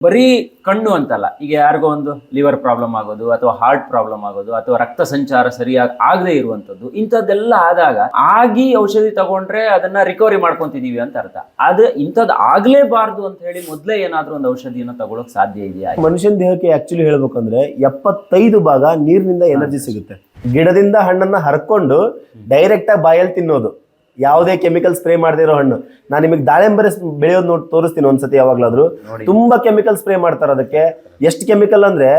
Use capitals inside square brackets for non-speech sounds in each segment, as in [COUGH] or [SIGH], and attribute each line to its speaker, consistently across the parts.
Speaker 1: ಬರೀ ಕಣ್ಣು ಅಂತಲ್ಲ. ಈಗ ಯಾರಿಗೋ ಒಂದು ಲಿವರ್ ಪ್ರಾಬ್ಲಮ್ ಆಗೋದು ಅಥವಾ ಹಾರ್ಟ್ ಪ್ರಾಬ್ಲಮ್ ಆಗೋದು ಅಥವಾ ರಕ್ತ ಸಂಚಾರ ಸರಿಯಾಗಿ ಆಗದೆ ಇರುವಂತದ್ದು ಇಂಥದ್ದೆಲ್ಲ ಆದಾಗ ಆಗಿ ಔಷಧಿ ತಗೊಂಡ್ರೆ ಅದನ್ನ ರಿಕವರಿ ಮಾಡ್ಕೊಂತಿದೀವಿ ಅಂತ ಅರ್ಥ. ಆದ್ರೆ ಇಂಥದ್ದು ಆಗ್ಲೇಬಾರ್ದು ಅಂತ ಹೇಳಿ ಮೊದಲೇ ಏನಾದ್ರೂ ಒಂದು ಔಷಧಿಯನ್ನು ತಗೊಳಕ್ ಸಾಧ್ಯ ಇದೆಯಾ?
Speaker 2: ಮನುಷ್ಯನ ದೇಹಕ್ಕೆ ಆಕ್ಚುಲಿ ಹೇಳ್ಬೇಕಂದ್ರೆ ಎಪ್ಪತ್ತೈದು ಭಾಗ ನೀರಿನಿಂದ ಎನರ್ಜಿ ಸಿಗುತ್ತೆ. ಗಿಡದಿಂದ ಹಣ್ಣನ್ನ ಹರ್ಕೊಂಡು ಡೈರೆಕ್ಟ್ ಆಗಿ ಬಾಯಲ್ಲಿ ತಿನ್ನೋದು. ಯಾವುದೇ ಕೆಮಿಕಲ್ ಸ್ಪ್ರೇ ಮಾಡದಿರೋ ಇರೋ ಹಣ್ಣು. ನಾನು ನಿಮಗೆ ದಾಳಿಂಬರಿ ಬೆಳೆಯೋದು ನೋಡಿ ತೋರಿಸ್ತೀನಿ ಒಂದ್ಸತಿ ಯಾವಾಗ್ಲಾದ್ರು. ತುಂಬಾ ಕೆಮಿಕಲ್ ಸ್ಪ್ರೇ ಮಾಡ್ತಾರೆ ಅದಕ್ಕೆ. ಎಷ್ಟು ಕೆಮಿಕಲ್ ಅಂದ್ರೆ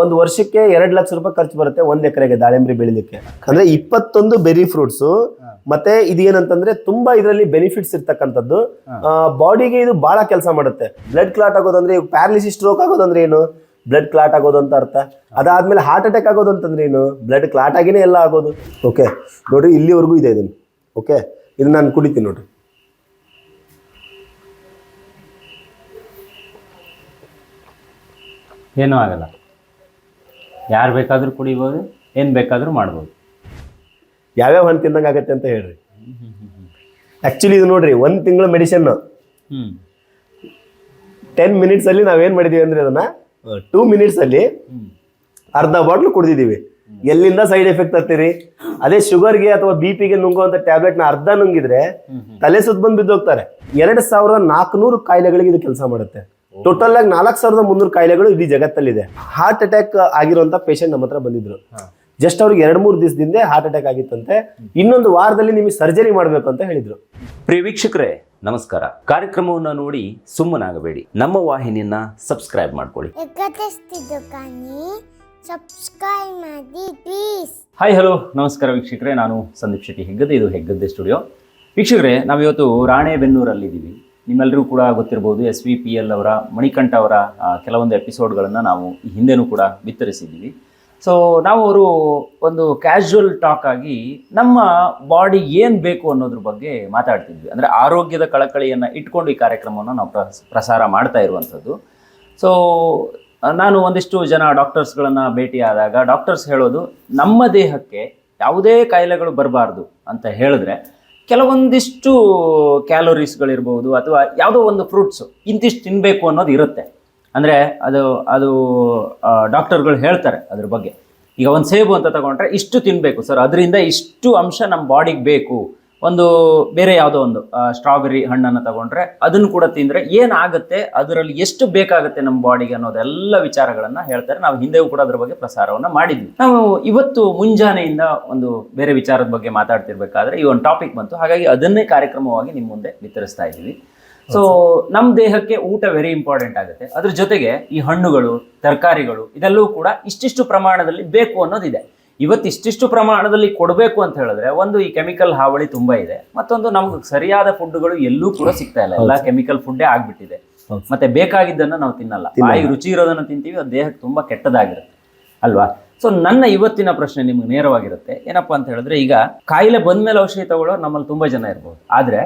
Speaker 2: ಒಂದು ವರ್ಷಕ್ಕೆ ಎರಡು ಲಕ್ಷ ರೂಪಾಯಿ ಖರ್ಚು ಬರುತ್ತೆ ಒಂದ್ ಎಕರೆಗೆ ದಾಳಿಂಬರಿ ಬೆಳಿಲಿಕ್ಕೆ. ಅಂದ್ರೆ ಇಪ್ಪತ್ತೊಂದು ಬೆರಿ ಫ್ರೂಟ್ಸ್ ಮತ್ತೆ ಇದೇನಂತಂದ್ರೆ ತುಂಬಾ ಇದರಲ್ಲಿ ಬೆನಿಫಿಟ್ಸ್ ಇರ್ತಕ್ಕಂಥದ್ದು. ಬಾಡಿಗೆ ಇದು ಬಹಳ ಕೆಲಸ ಮಾಡುತ್ತೆ. ಬ್ಲಡ್ ಕ್ಲಾಟ್ ಆಗೋದಂದ್ರೆ ಪ್ಯಾರಲಿಸಿಸ್ ಸ್ಟ್ರೋಕ್ ಆಗೋದಂದ್ರೆ ಏನು? ಬ್ಲಡ್ ಕ್ಲಾಟ್ ಆಗೋದು ಅಂತ ಅರ್ಥ. ಅದಾದ್ಮೇಲೆ ಹಾರ್ಟ್ ಅಟ್ಯಾಕ್ ಆಗೋದು ಅಂತಂದ್ರೆ ಏನು? ಬ್ಲಡ್ ಕ್ಲಾಟ್ ಆಗಿನೇ ಎಲ್ಲ ಆಗೋದು. ಓಕೆ ನೋಡ್ರಿ ಇಲ್ಲಿವರೆಗೂ ಇದೆ ಇದನ್ನು. ಓಕೆ? ಇದು ನಾನು ಕುಡಿತೀನಿ ನೋಡ್ರಿ.
Speaker 1: ಏನೂ ಆಗಲ್ಲ. ಯಾರು ಬೇಕಾದರೂ ಕುಡಿಬೋದು ಏನು ಬೇಕಾದರೂ ಮಾಡ್ಬೋದು.
Speaker 2: ಯಾವ್ಯಾವ ಹಣ್ಣು ತಿಂದಂಗೆ ಆಗತ್ತೆ ಅಂತ ಹೇಳ್ರಿ. ಆ್ಯಕ್ಚುಲಿ ಇದು ನೋಡ್ರಿ ಒಂದು ತಿಂಗಳ ಮೆಡಿಸಿನ್
Speaker 1: ಹ್ಞೂ
Speaker 2: ಟೆನ್ ಮಿನಿಟ್ಸಲ್ಲಿ ನಾವೇನು ಮಾಡಿದ್ದೀವಿ ಅಂದರೆ ಅದನ್ನು ಟೂ
Speaker 1: ಮಿನಿಟ್ಸಲ್ಲಿ
Speaker 2: ಅರ್ಧ ಬಾಟ್ಲು ಕುಡಿದಿದ್ದೀವಿ ಎಲ್ಲಿಂದ ಸೈಡ್ ಎಫೆಕ್ಟ್ ತರ್ತೀರಿ? ಅದೇ ಶುಗರ್ಗೆ ಅಥವಾ ಬಿ ಪಿಗೆ ನುಂಗುವಂತ ಟ್ಯಾಬ್ಲೆಟ್ನ ಅರ್ಧ ನುಂಗಿದ್ರೆ ತಲೆ ಸುತ್ತ ಬಂದು ಬಿದ್ದೋಗ್ತಾರೆ ಎರಡ್ ಸಾವಿರದ ನಾಲ್ಕುನೂರು ಕಾಯಿಲೆಗಳಿಗೆ ಇದು ಕೆಲಸ ಮಾಡುತ್ತೆ. ಟೋಟಲ್ ಆಗಿ ನಾಲ್ಕು ಸಾವಿರದ ಮುನ್ನೂರು ಕಾಯಿಲೆಗಳು ಇಡೀ ಜಗತ್ತಲ್ಲಿದೆ. ಹಾರ್ಟ್ ಅಟ್ಯಾಕ್ ಆಗಿರುವಂತ ಪೇಷಂಟ್ ನಮ್ಮ ಹತ್ರ ಬಂದಿದ್ರು. ಜಸ್ಟ್ ಅವ್ರಿಗೆ ಎರಡ್ ಮೂರು ದಿವಸದಿಂದ ಹಾರ್ಟ್ ಅಟ್ಯಾಕ್ ಆಗಿತ್ತಂತೆ. ಇನ್ನೊಂದು ವಾರದಲ್ಲಿ ನಿಮಗೆ ಸರ್ಜರಿ ಮಾಡಬೇಕು ಅಂತ ಹೇಳಿದ್ರು.
Speaker 3: ಪ್ರಿಯ ವೀಕ್ಷಕರೇ ನಮಸ್ಕಾರ. ಕಾರ್ಯಕ್ರಮವನ್ನು ನೋಡಿ ಸುಮ್ಮನಾಗಬೇಡಿ. ನಮ್ಮ ವಾಹಿನಿಯನ್ನ ಸಬ್ಸ್ಕ್ರೈಬ್ ಮಾಡ್ಕೊಳ್ಳಿ.
Speaker 4: ಸಬ್ಸ್ಕ್ರೈಬ್ ಮಾಡಿ ಪ್ಲೀಸ್
Speaker 1: ಹಾಯ್ ಹಲೋ ನಮಸ್ಕಾರ ವೀಕ್ಷಕರೇ. ನಾನು ಸಂದೀಪ್ ಶೆಟ್ಟಿ ಹೆಗ್ಗದ್ದೆ. ಇದು ಹೆಗ್ಗದ್ದೆ ಸ್ಟುಡಿಯೋ. ವೀಕ್ಷಕರೇ, ನಾವಿವತ್ತು ರಾಣೆಬೆನ್ನೂರಲ್ಲಿದ್ದೀವಿ ನಿಮ್ಮೆಲ್ಲರಿಗೂ ಕೂಡ ಗೊತ್ತಿರ್ಬೋದು ಎಸ್ ವಿ ಪಿ ಎಲ್ ಅವರ, ಮಣಿಕಂಠ ಅವರ ಕೆಲವೊಂದು ಎಪಿಸೋಡ್ಗಳನ್ನು ನಾವು ಈ ಹಿಂದೆನೂ ಕೂಡ ಬಿತ್ತರಿಸಿದ್ದೀವಿ. ಸೊ ನಾವು ಅವರು ಒಂದು ಕ್ಯಾಶುವಲ್ ಟಾಕ್ ಆಗಿ ನಮ್ಮ ಬಾಡಿ ಏನು ಬೇಕು ಅನ್ನೋದ್ರ ಬಗ್ಗೆ ಮಾತಾಡ್ತಿದ್ವಿ. ಅಂದರೆ ಆರೋಗ್ಯದ ಕಳಕಳಿಯನ್ನು ಇಟ್ಕೊಂಡು ಈ ಕಾರ್ಯಕ್ರಮವನ್ನು ನಾವು ಪ್ರಸ್- ಪ್ರಸಾರ ಮಾಡ್ತಾ ಇರುವಂಥದ್ದು. ಸೊ ನಾನು ಒಂದಿಷ್ಟು ಜನ ಡಾಕ್ಟರ್ಸ್ಗಳನ್ನು ಭೇಟಿಯಾದಾಗ ಡಾಕ್ಟರ್ಸ್ ಹೇಳೋದು, ನಮ್ಮ ದೇಹಕ್ಕೆ ಯಾವುದೇ ಕಾಯಿಲೆಗಳು ಬರಬಾರ್ದು ಅಂತ ಹೇಳಿದ್ರೆ, ಕೆಲವೊಂದಿಷ್ಟು ಕ್ಯಾಲೋರೀಸ್ಗಳಿರ್ಬೋದು ಅಥವಾ ಯಾವುದೋ ಒಂದು ಫ್ರೂಟ್ಸು ಇಂತಿಷ್ಟು ತಿನ್ನಬೇಕು ಅನ್ನೋದು ಇರುತ್ತೆ. ಅಂದರೆ ಅದು ಅದು ಡಾಕ್ಟರ್ಗಳು ಹೇಳ್ತಾರೆ ಅದ್ರ ಬಗ್ಗೆ. ಈಗ ಒಂದು ಸೇಬು ಅಂತ ತಗೊಂಡ್ರೆ ಇಷ್ಟು ತಿನ್ನಬೇಕು ಸರ್, ಅದರಿಂದ ಇಷ್ಟು ಅಂಶ ನಮ್ಮ ಬಾಡಿಗೆ ಬೇಕು. ಒಂದು ಬೇರೆ ಯಾವುದೋ ಒಂದು ಸ್ಟ್ರಾಬೆರಿ ಹಣ್ಣನ್ನು ತಗೊಂಡ್ರೆ ಅದನ್ನು ಕೂಡ ತಿಂದರೆ ಏನಾಗುತ್ತೆ ಅದರಲ್ಲಿ ಎಷ್ಟು ಬೇಕಾಗುತ್ತೆ ನಮ್ಮ ಬಾಡಿಗೆ ಅನ್ನೋದೆಲ್ಲ ವಿಚಾರಗಳನ್ನು ಹೇಳ್ತಾರೆ. ನಾವು ಹಿಂದೆಯೂ ಕೂಡ ಅದ್ರ ಬಗ್ಗೆ ಪ್ರಸಾರವನ್ನು ಮಾಡಿದ್ವಿ. ನಾವು ಇವತ್ತು ಮುಂಜಾನೆಯಿಂದ ಒಂದು ಬೇರೆ ವಿಚಾರದ ಬಗ್ಗೆ ಮಾತಾಡ್ತಿರ್ಬೇಕಾದ್ರೆ ಈ ಒಂದು ಟಾಪಿಕ್ ಬಂತು. ಹಾಗಾಗಿ ಅದನ್ನೇ ಕಾರ್ಯಕ್ರಮವಾಗಿ ನಿಮ್ಮ ಮುಂದೆ ವಿತರಿಸ್ತಾ ಇದ್ದೀವಿ. ಸೊ ನಮ್ಮ ದೇಹಕ್ಕೆ ಊಟ ವೆರಿ ಇಂಪಾರ್ಟೆಂಟ್ ಆಗುತ್ತೆ. ಅದ್ರ ಜೊತೆಗೆ ಈ ಹಣ್ಣುಗಳು ತರಕಾರಿಗಳು ಇದೆಲ್ಲವೂ ಕೂಡ ಇಷ್ಟಿಷ್ಟು ಪ್ರಮಾಣದಲ್ಲಿ ಬೇಕು ಅನ್ನೋದಿದೆ. ಇವತ್ತು ಇಷ್ಟಿಷ್ಟು ಪ್ರಮಾಣದಲ್ಲಿ ಕೊಡಬೇಕು ಅಂತ ಹೇಳಿದ್ರೆ ಒಂದು ಈ ಕೆಮಿಕಲ್ ಹಾವಳಿ ತುಂಬಾ ಇದೆ. ಮತ್ತೊಂದು ನಮ್ಗೆ ಸರಿಯಾದ ಫುಡ್ಗಳು ಎಲ್ಲೂ ಕೂಡ ಸಿಗ್ತಾ ಇಲ್ಲ. ಎಲ್ಲ ಕೆಮಿಕಲ್ ಫುಡ್ಡೇ ಆಗ್ಬಿಟ್ಟಿದೆ. ಮತ್ತೆ ಬೇಕಾಗಿದ್ದನ್ನ ನಾವು ತಿನ್ನಲ್ಲ. ಬಾಯಿ ರುಚಿ ಇರೋದನ್ನ ತಿಂತೀವಿ ಅದು ದೇಹಕ್ಕೆ ತುಂಬಾ ಕೆಟ್ಟದಾಗಿರುತ್ತೆ. ಅಲ್ವಾ? ಸೊ ನನ್ನ ಇವತ್ತಿನ ಪ್ರಶ್ನೆ ನಿಮ್ಗೆ ನೇರವಾಗಿರುತ್ತೆ. ಏನಪ್ಪಾ ಅಂತ ಹೇಳಿದ್ರೆ ಈಗ ಕಾಯಿಲೆ ಬಂದ್ಮೇಲೆ ಔಷಧಿ ತಗೊಳ್ಳೋರು ನಮ್ಮಲ್ಲಿ ತುಂಬಾ ಜನ ಇರ್ಬೋದು. ಆದ್ರೆ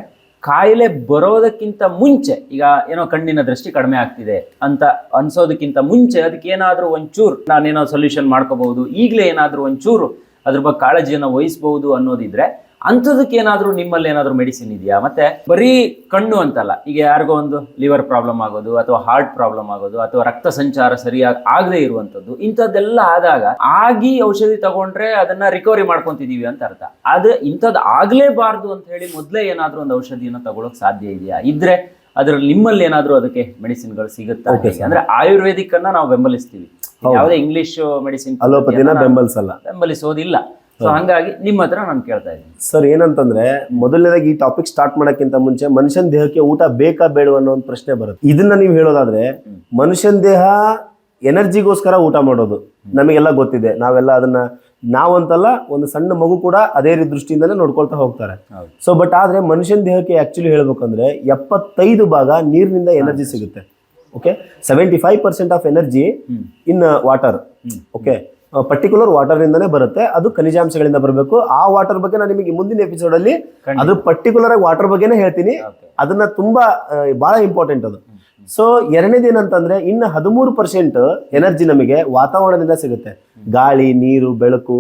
Speaker 1: ಕಾಯಿಲೆ ಬರೋದಕ್ಕಿಂತ ಮುಂಚೆ, ಈಗ ಏನೋ ಕಣ್ಣಿನ ದೃಷ್ಟಿ ಕಡಿಮೆ ಆಗ್ತಿದೆ ಅಂತ ಅನ್ಸೋದಕ್ಕಿಂತ ಮುಂಚೆ ಅದಕ್ಕೆ ಏನಾದರೂ ಒಂಚೂರು ನಾನೇನೋ ಸೊಲ್ಯೂಷನ್ ಮಾಡ್ಕೋಬಹುದು, ಈಗಲೇ ಏನಾದರೂ ಒಂಚೂರು ಅದ್ರ ಬಗ್ಗೆ ಕಾಳಜಿಯನ್ನು ವಹಿಸಬಹುದು ಅನ್ನೋದಿದ್ರೆ ಅಂಥದಕ್ಕೆ ಏನಾದರೂ ನಿಮ್ಮಲ್ಲಿ ಏನಾದರೂ ಮೆಡಿಸಿನ್ ಇದೆಯಾ? ಮತ್ತೆ ಬರೀ ಕಣ್ಣು ಅಂತಲ್ಲ ಈಗ ಯಾರಿಗೋ ಒಂದು ಲಿವರ್ ಪ್ರಾಬ್ಲಮ್ ಆಗೋದು ಅಥವಾ ಹಾರ್ಟ್ ಪ್ರಾಬ್ಲಮ್ ಆಗೋದು ಅಥವಾ ರಕ್ತ ಸಂಚಾರ ಸರಿಯಾಗಿ ಆಗದೆ ಇರುವಂಥದ್ದು ಇಂಥದ್ದೆಲ್ಲ ಆದಾಗ ಆಗಿ ಔಷಧಿ ತಗೊಂಡ್ರೆ ಅದನ್ನ ರಿಕವರಿ ಮಾಡ್ಕೊಂತಿದೀವಿ ಅಂತ ಅರ್ಥ. ಆದ್ರೆ ಇಂಥದ್ದು ಆಗ್ಲೇಬಾರ್ದು ಅಂತ ಹೇಳಿ ಮೊದಲೇ ಏನಾದರೂ ಒಂದು ಔಷಧಿಯನ್ನು ತಗೊಳಕ್ ಸಾಧ್ಯ ಇದೆಯಾ? ಇದ್ರೆ ಅದ್ರಲ್ಲಿ ನಿಮ್ಮಲ್ಲಿ ಏನಾದರೂ ಅದಕ್ಕೆ ಮೆಡಿಸಿನ್ಗಳು ಸಿಗುತ್ತಾ? ಅಂದ್ರೆ ಆಯುರ್ವೇದಿಕ್ ಅನ್ನ ನಾವು ಬೆಂಬಲಿಸ್ತೀವಿ. ಯಾವುದೇ ಇಂಗ್ಲಿಷ್ ಮೆಡಿಸಿನ್
Speaker 2: ಬೆಂಬಲಿಸಲ್ಲ.
Speaker 1: ಬೆಂಬಲಿಸೋದಿಲ್ಲ. ಸೊ ಹಂಗಾಗಿ ನಿಮ್ಮ ಹತ್ರ ನಾನು ಕೇಳ್ತಾ ಇದ್ದೀನಿ.
Speaker 2: ಸರ್ ಏನಂತಂದ್ರೆ ಮೊದಲನೇದಾಗಿ ಈ ಟಾಪಿಕ್ ಸ್ಟಾರ್ಟ್ ಮಾಡೋಕ್ಕಿಂತ ಮುಂಚೆ ಮನುಷ್ಯನ ದೇಹಕ್ಕೆ ಊಟ ಬೇಕಾ ಬೇಡ ಅನ್ನೋ ಒಂದು ಪ್ರಶ್ನೆ ಬರುತ್ತೆ. ಇದನ್ನ ನೀವು ಹೇಳೋದಾದ್ರೆ ಮನುಷ್ಯನ ದೇಹ ಎನರ್ಜಿಗೋಸ್ಕರ ಊಟ ಮಾಡೋದು ನಮಗೆಲ್ಲ ಗೊತ್ತಿದೆ. ನಾವೆಲ್ಲ ಅದನ್ನ ನಾವಂತಲ್ಲ ಒಂದು ಸಣ್ಣ ಮಗು ಕೂಡ ಅದೇ ರೀತಿ ದೃಷ್ಟಿಯಿಂದಲೇ ನೋಡ್ಕೊಳ್ತಾ ಹೋಗ್ತಾರೆ. ಸೊ ಬಟ್ ಆದ್ರೆ ಮನುಷ್ಯನ ದೇಹಕ್ಕೆ ಆಕ್ಚುಲಿ ಹೇಳ್ಬೇಕಂದ್ರೆ ಎಪ್ಪತ್ತೈದು ಭಾಗ ನೀರಿನಿಂದ ಎನರ್ಜಿ ಸಿಗುತ್ತೆ. Okay seventy five percent of energy in water okay particular water ಇಂದಾನೇ ಬರುತ್ತೆ. ಅದು ಖನಿಜಾಂಶಗಳಿಂದ ಬರಬೇಕು. ಆ ವಾಟರ್ ಬಗ್ಗೆ ನಾನು ನಿಮಗೆ ಮುಂದಿನ ಎಪಿಸೋಡ್ ಅಲ್ಲಿ ಅದು ಪರ್ಟಿಕ್ಯುಲರ್ ಆಗಿ ವಾಟರ್ ಬಗ್ಗೆನೇ ಹೇಳ್ತೀನಿ. ಅದನ್ನ ತುಂಬಾ ಬಹಳ ಇಂಪಾರ್ಟೆಂಟ್ ಅದು. ಸೊ ಎರಡನೇದು ಏನಂತಂದ್ರೆ ಇನ್ನು ಹದಿಮೂರು ಪರ್ಸೆಂಟ್ ಎನರ್ಜಿ ನಮಗೆ ವಾತಾವರಣದಿಂದ ಸಿಗುತ್ತೆ. ಗಾಳಿ ನೀರು ಬೆಳಕು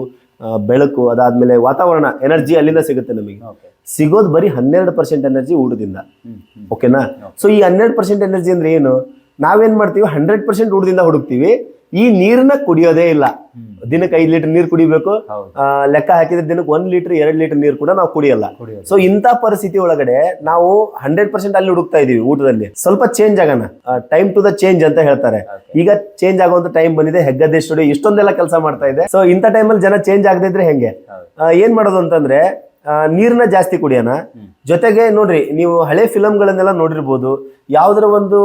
Speaker 2: ಬೆಳಕು ಅದಾದ್ಮೇಲೆ ವಾತಾವರಣ ಎನರ್ಜಿ ಅಲ್ಲಿಂದ ಸಿಗುತ್ತೆ ನಮಗೆ. ಸಿಗೋದು ಬರೀ ಹನ್ನೆರಡು ಪರ್ಸೆಂಟ್ ಎನರ್ಜಿ ಊಟದಿಂದ. ಓಕೆನಾ ಸೊ ಈ ಹನ್ನೆರಡು ಪರ್ಸೆಂಟ್ ಎನರ್ಜಿ ಅಂದ್ರೆ ಏನು? ನಾವೇನ್ ಮಾಡ್ತೀವಿ? ಹಂಡ್ರೆಡ್ ಪರ್ಸೆಂಟ್ ಊಟದಿಂದ ಹುಡುಕ್ತೀವಿ. ಈ ನೀರನ್ನ ಕುಡಿಯೋದೇ ಇಲ್ಲ. ದಿನಕ್ಕೆ ಐದ್ ಲೀಟರ್ ನೀರು ಕುಡಿಬೇಕು. ಲೆಕ್ಕ ಹಾಕಿದ್ರೆ ದಿನಕ್ಕೆ ಒಂದ್ ಲೀಟರ್ ಎರಡ್ ಲೀಟರ್ ನೀರು ಕೂಡ ನಾವು ಕುಡಿಯಲ್ಲ. ಸೊ ಇಂತ ಪರಿಸ್ಥಿತಿ ಒಳಗಡೆ ನಾವು ಹಂಡ್ರೆಡ್ ಪರ್ಸೆಂಟ್ ಅಲ್ಲಿ ಹುಡುಕ್ತಾ ಇದೀವಿ ಊಟದಲ್ಲಿ. ಸ್ವಲ್ಪ ಚೇಂಜ್ ಆಗೋಣ. ಟೈಮ್ ಟು ದ ಚೇಂಜ್ ಅಂತ ಹೇಳ್ತಾರೆ. ಈಗ ಚೇಂಜ್ ಆಗುವಂತ ಟೈಮ್ ಬಂದಿದೆ. ಹೆಗ್ಗದ್ದೆ ಸ್ಟುಡಿಯೋ ಇಷ್ಟೊಂದೆಲ್ಲ ಕೆಲಸ ಮಾಡ್ತಾ ಇದೆ. ಸೊ ಇಂಥ ಟೈಮಲ್ಲಿ ಜನ ಚೇಂಜ್ ಆಗದಿದ್ರೆ ಹೆಂಗೆ? ಏನ್ ಮಾಡೋದು ಅಂತಂದ್ರೆ ಆ, ನೀರ್ನ ಜಾಸ್ತಿ ಕುಡಿಯೋಣ. ಜೊತೆಗೆ ನೋಡ್ರಿ ನೀವು ಹಳೆ ಫಿಲಮ್ಗಳನ್ನೆಲ್ಲ ನೋಡಿರ್ಬೋದು. ಯಾವ್ದ್ರ ಒಂದು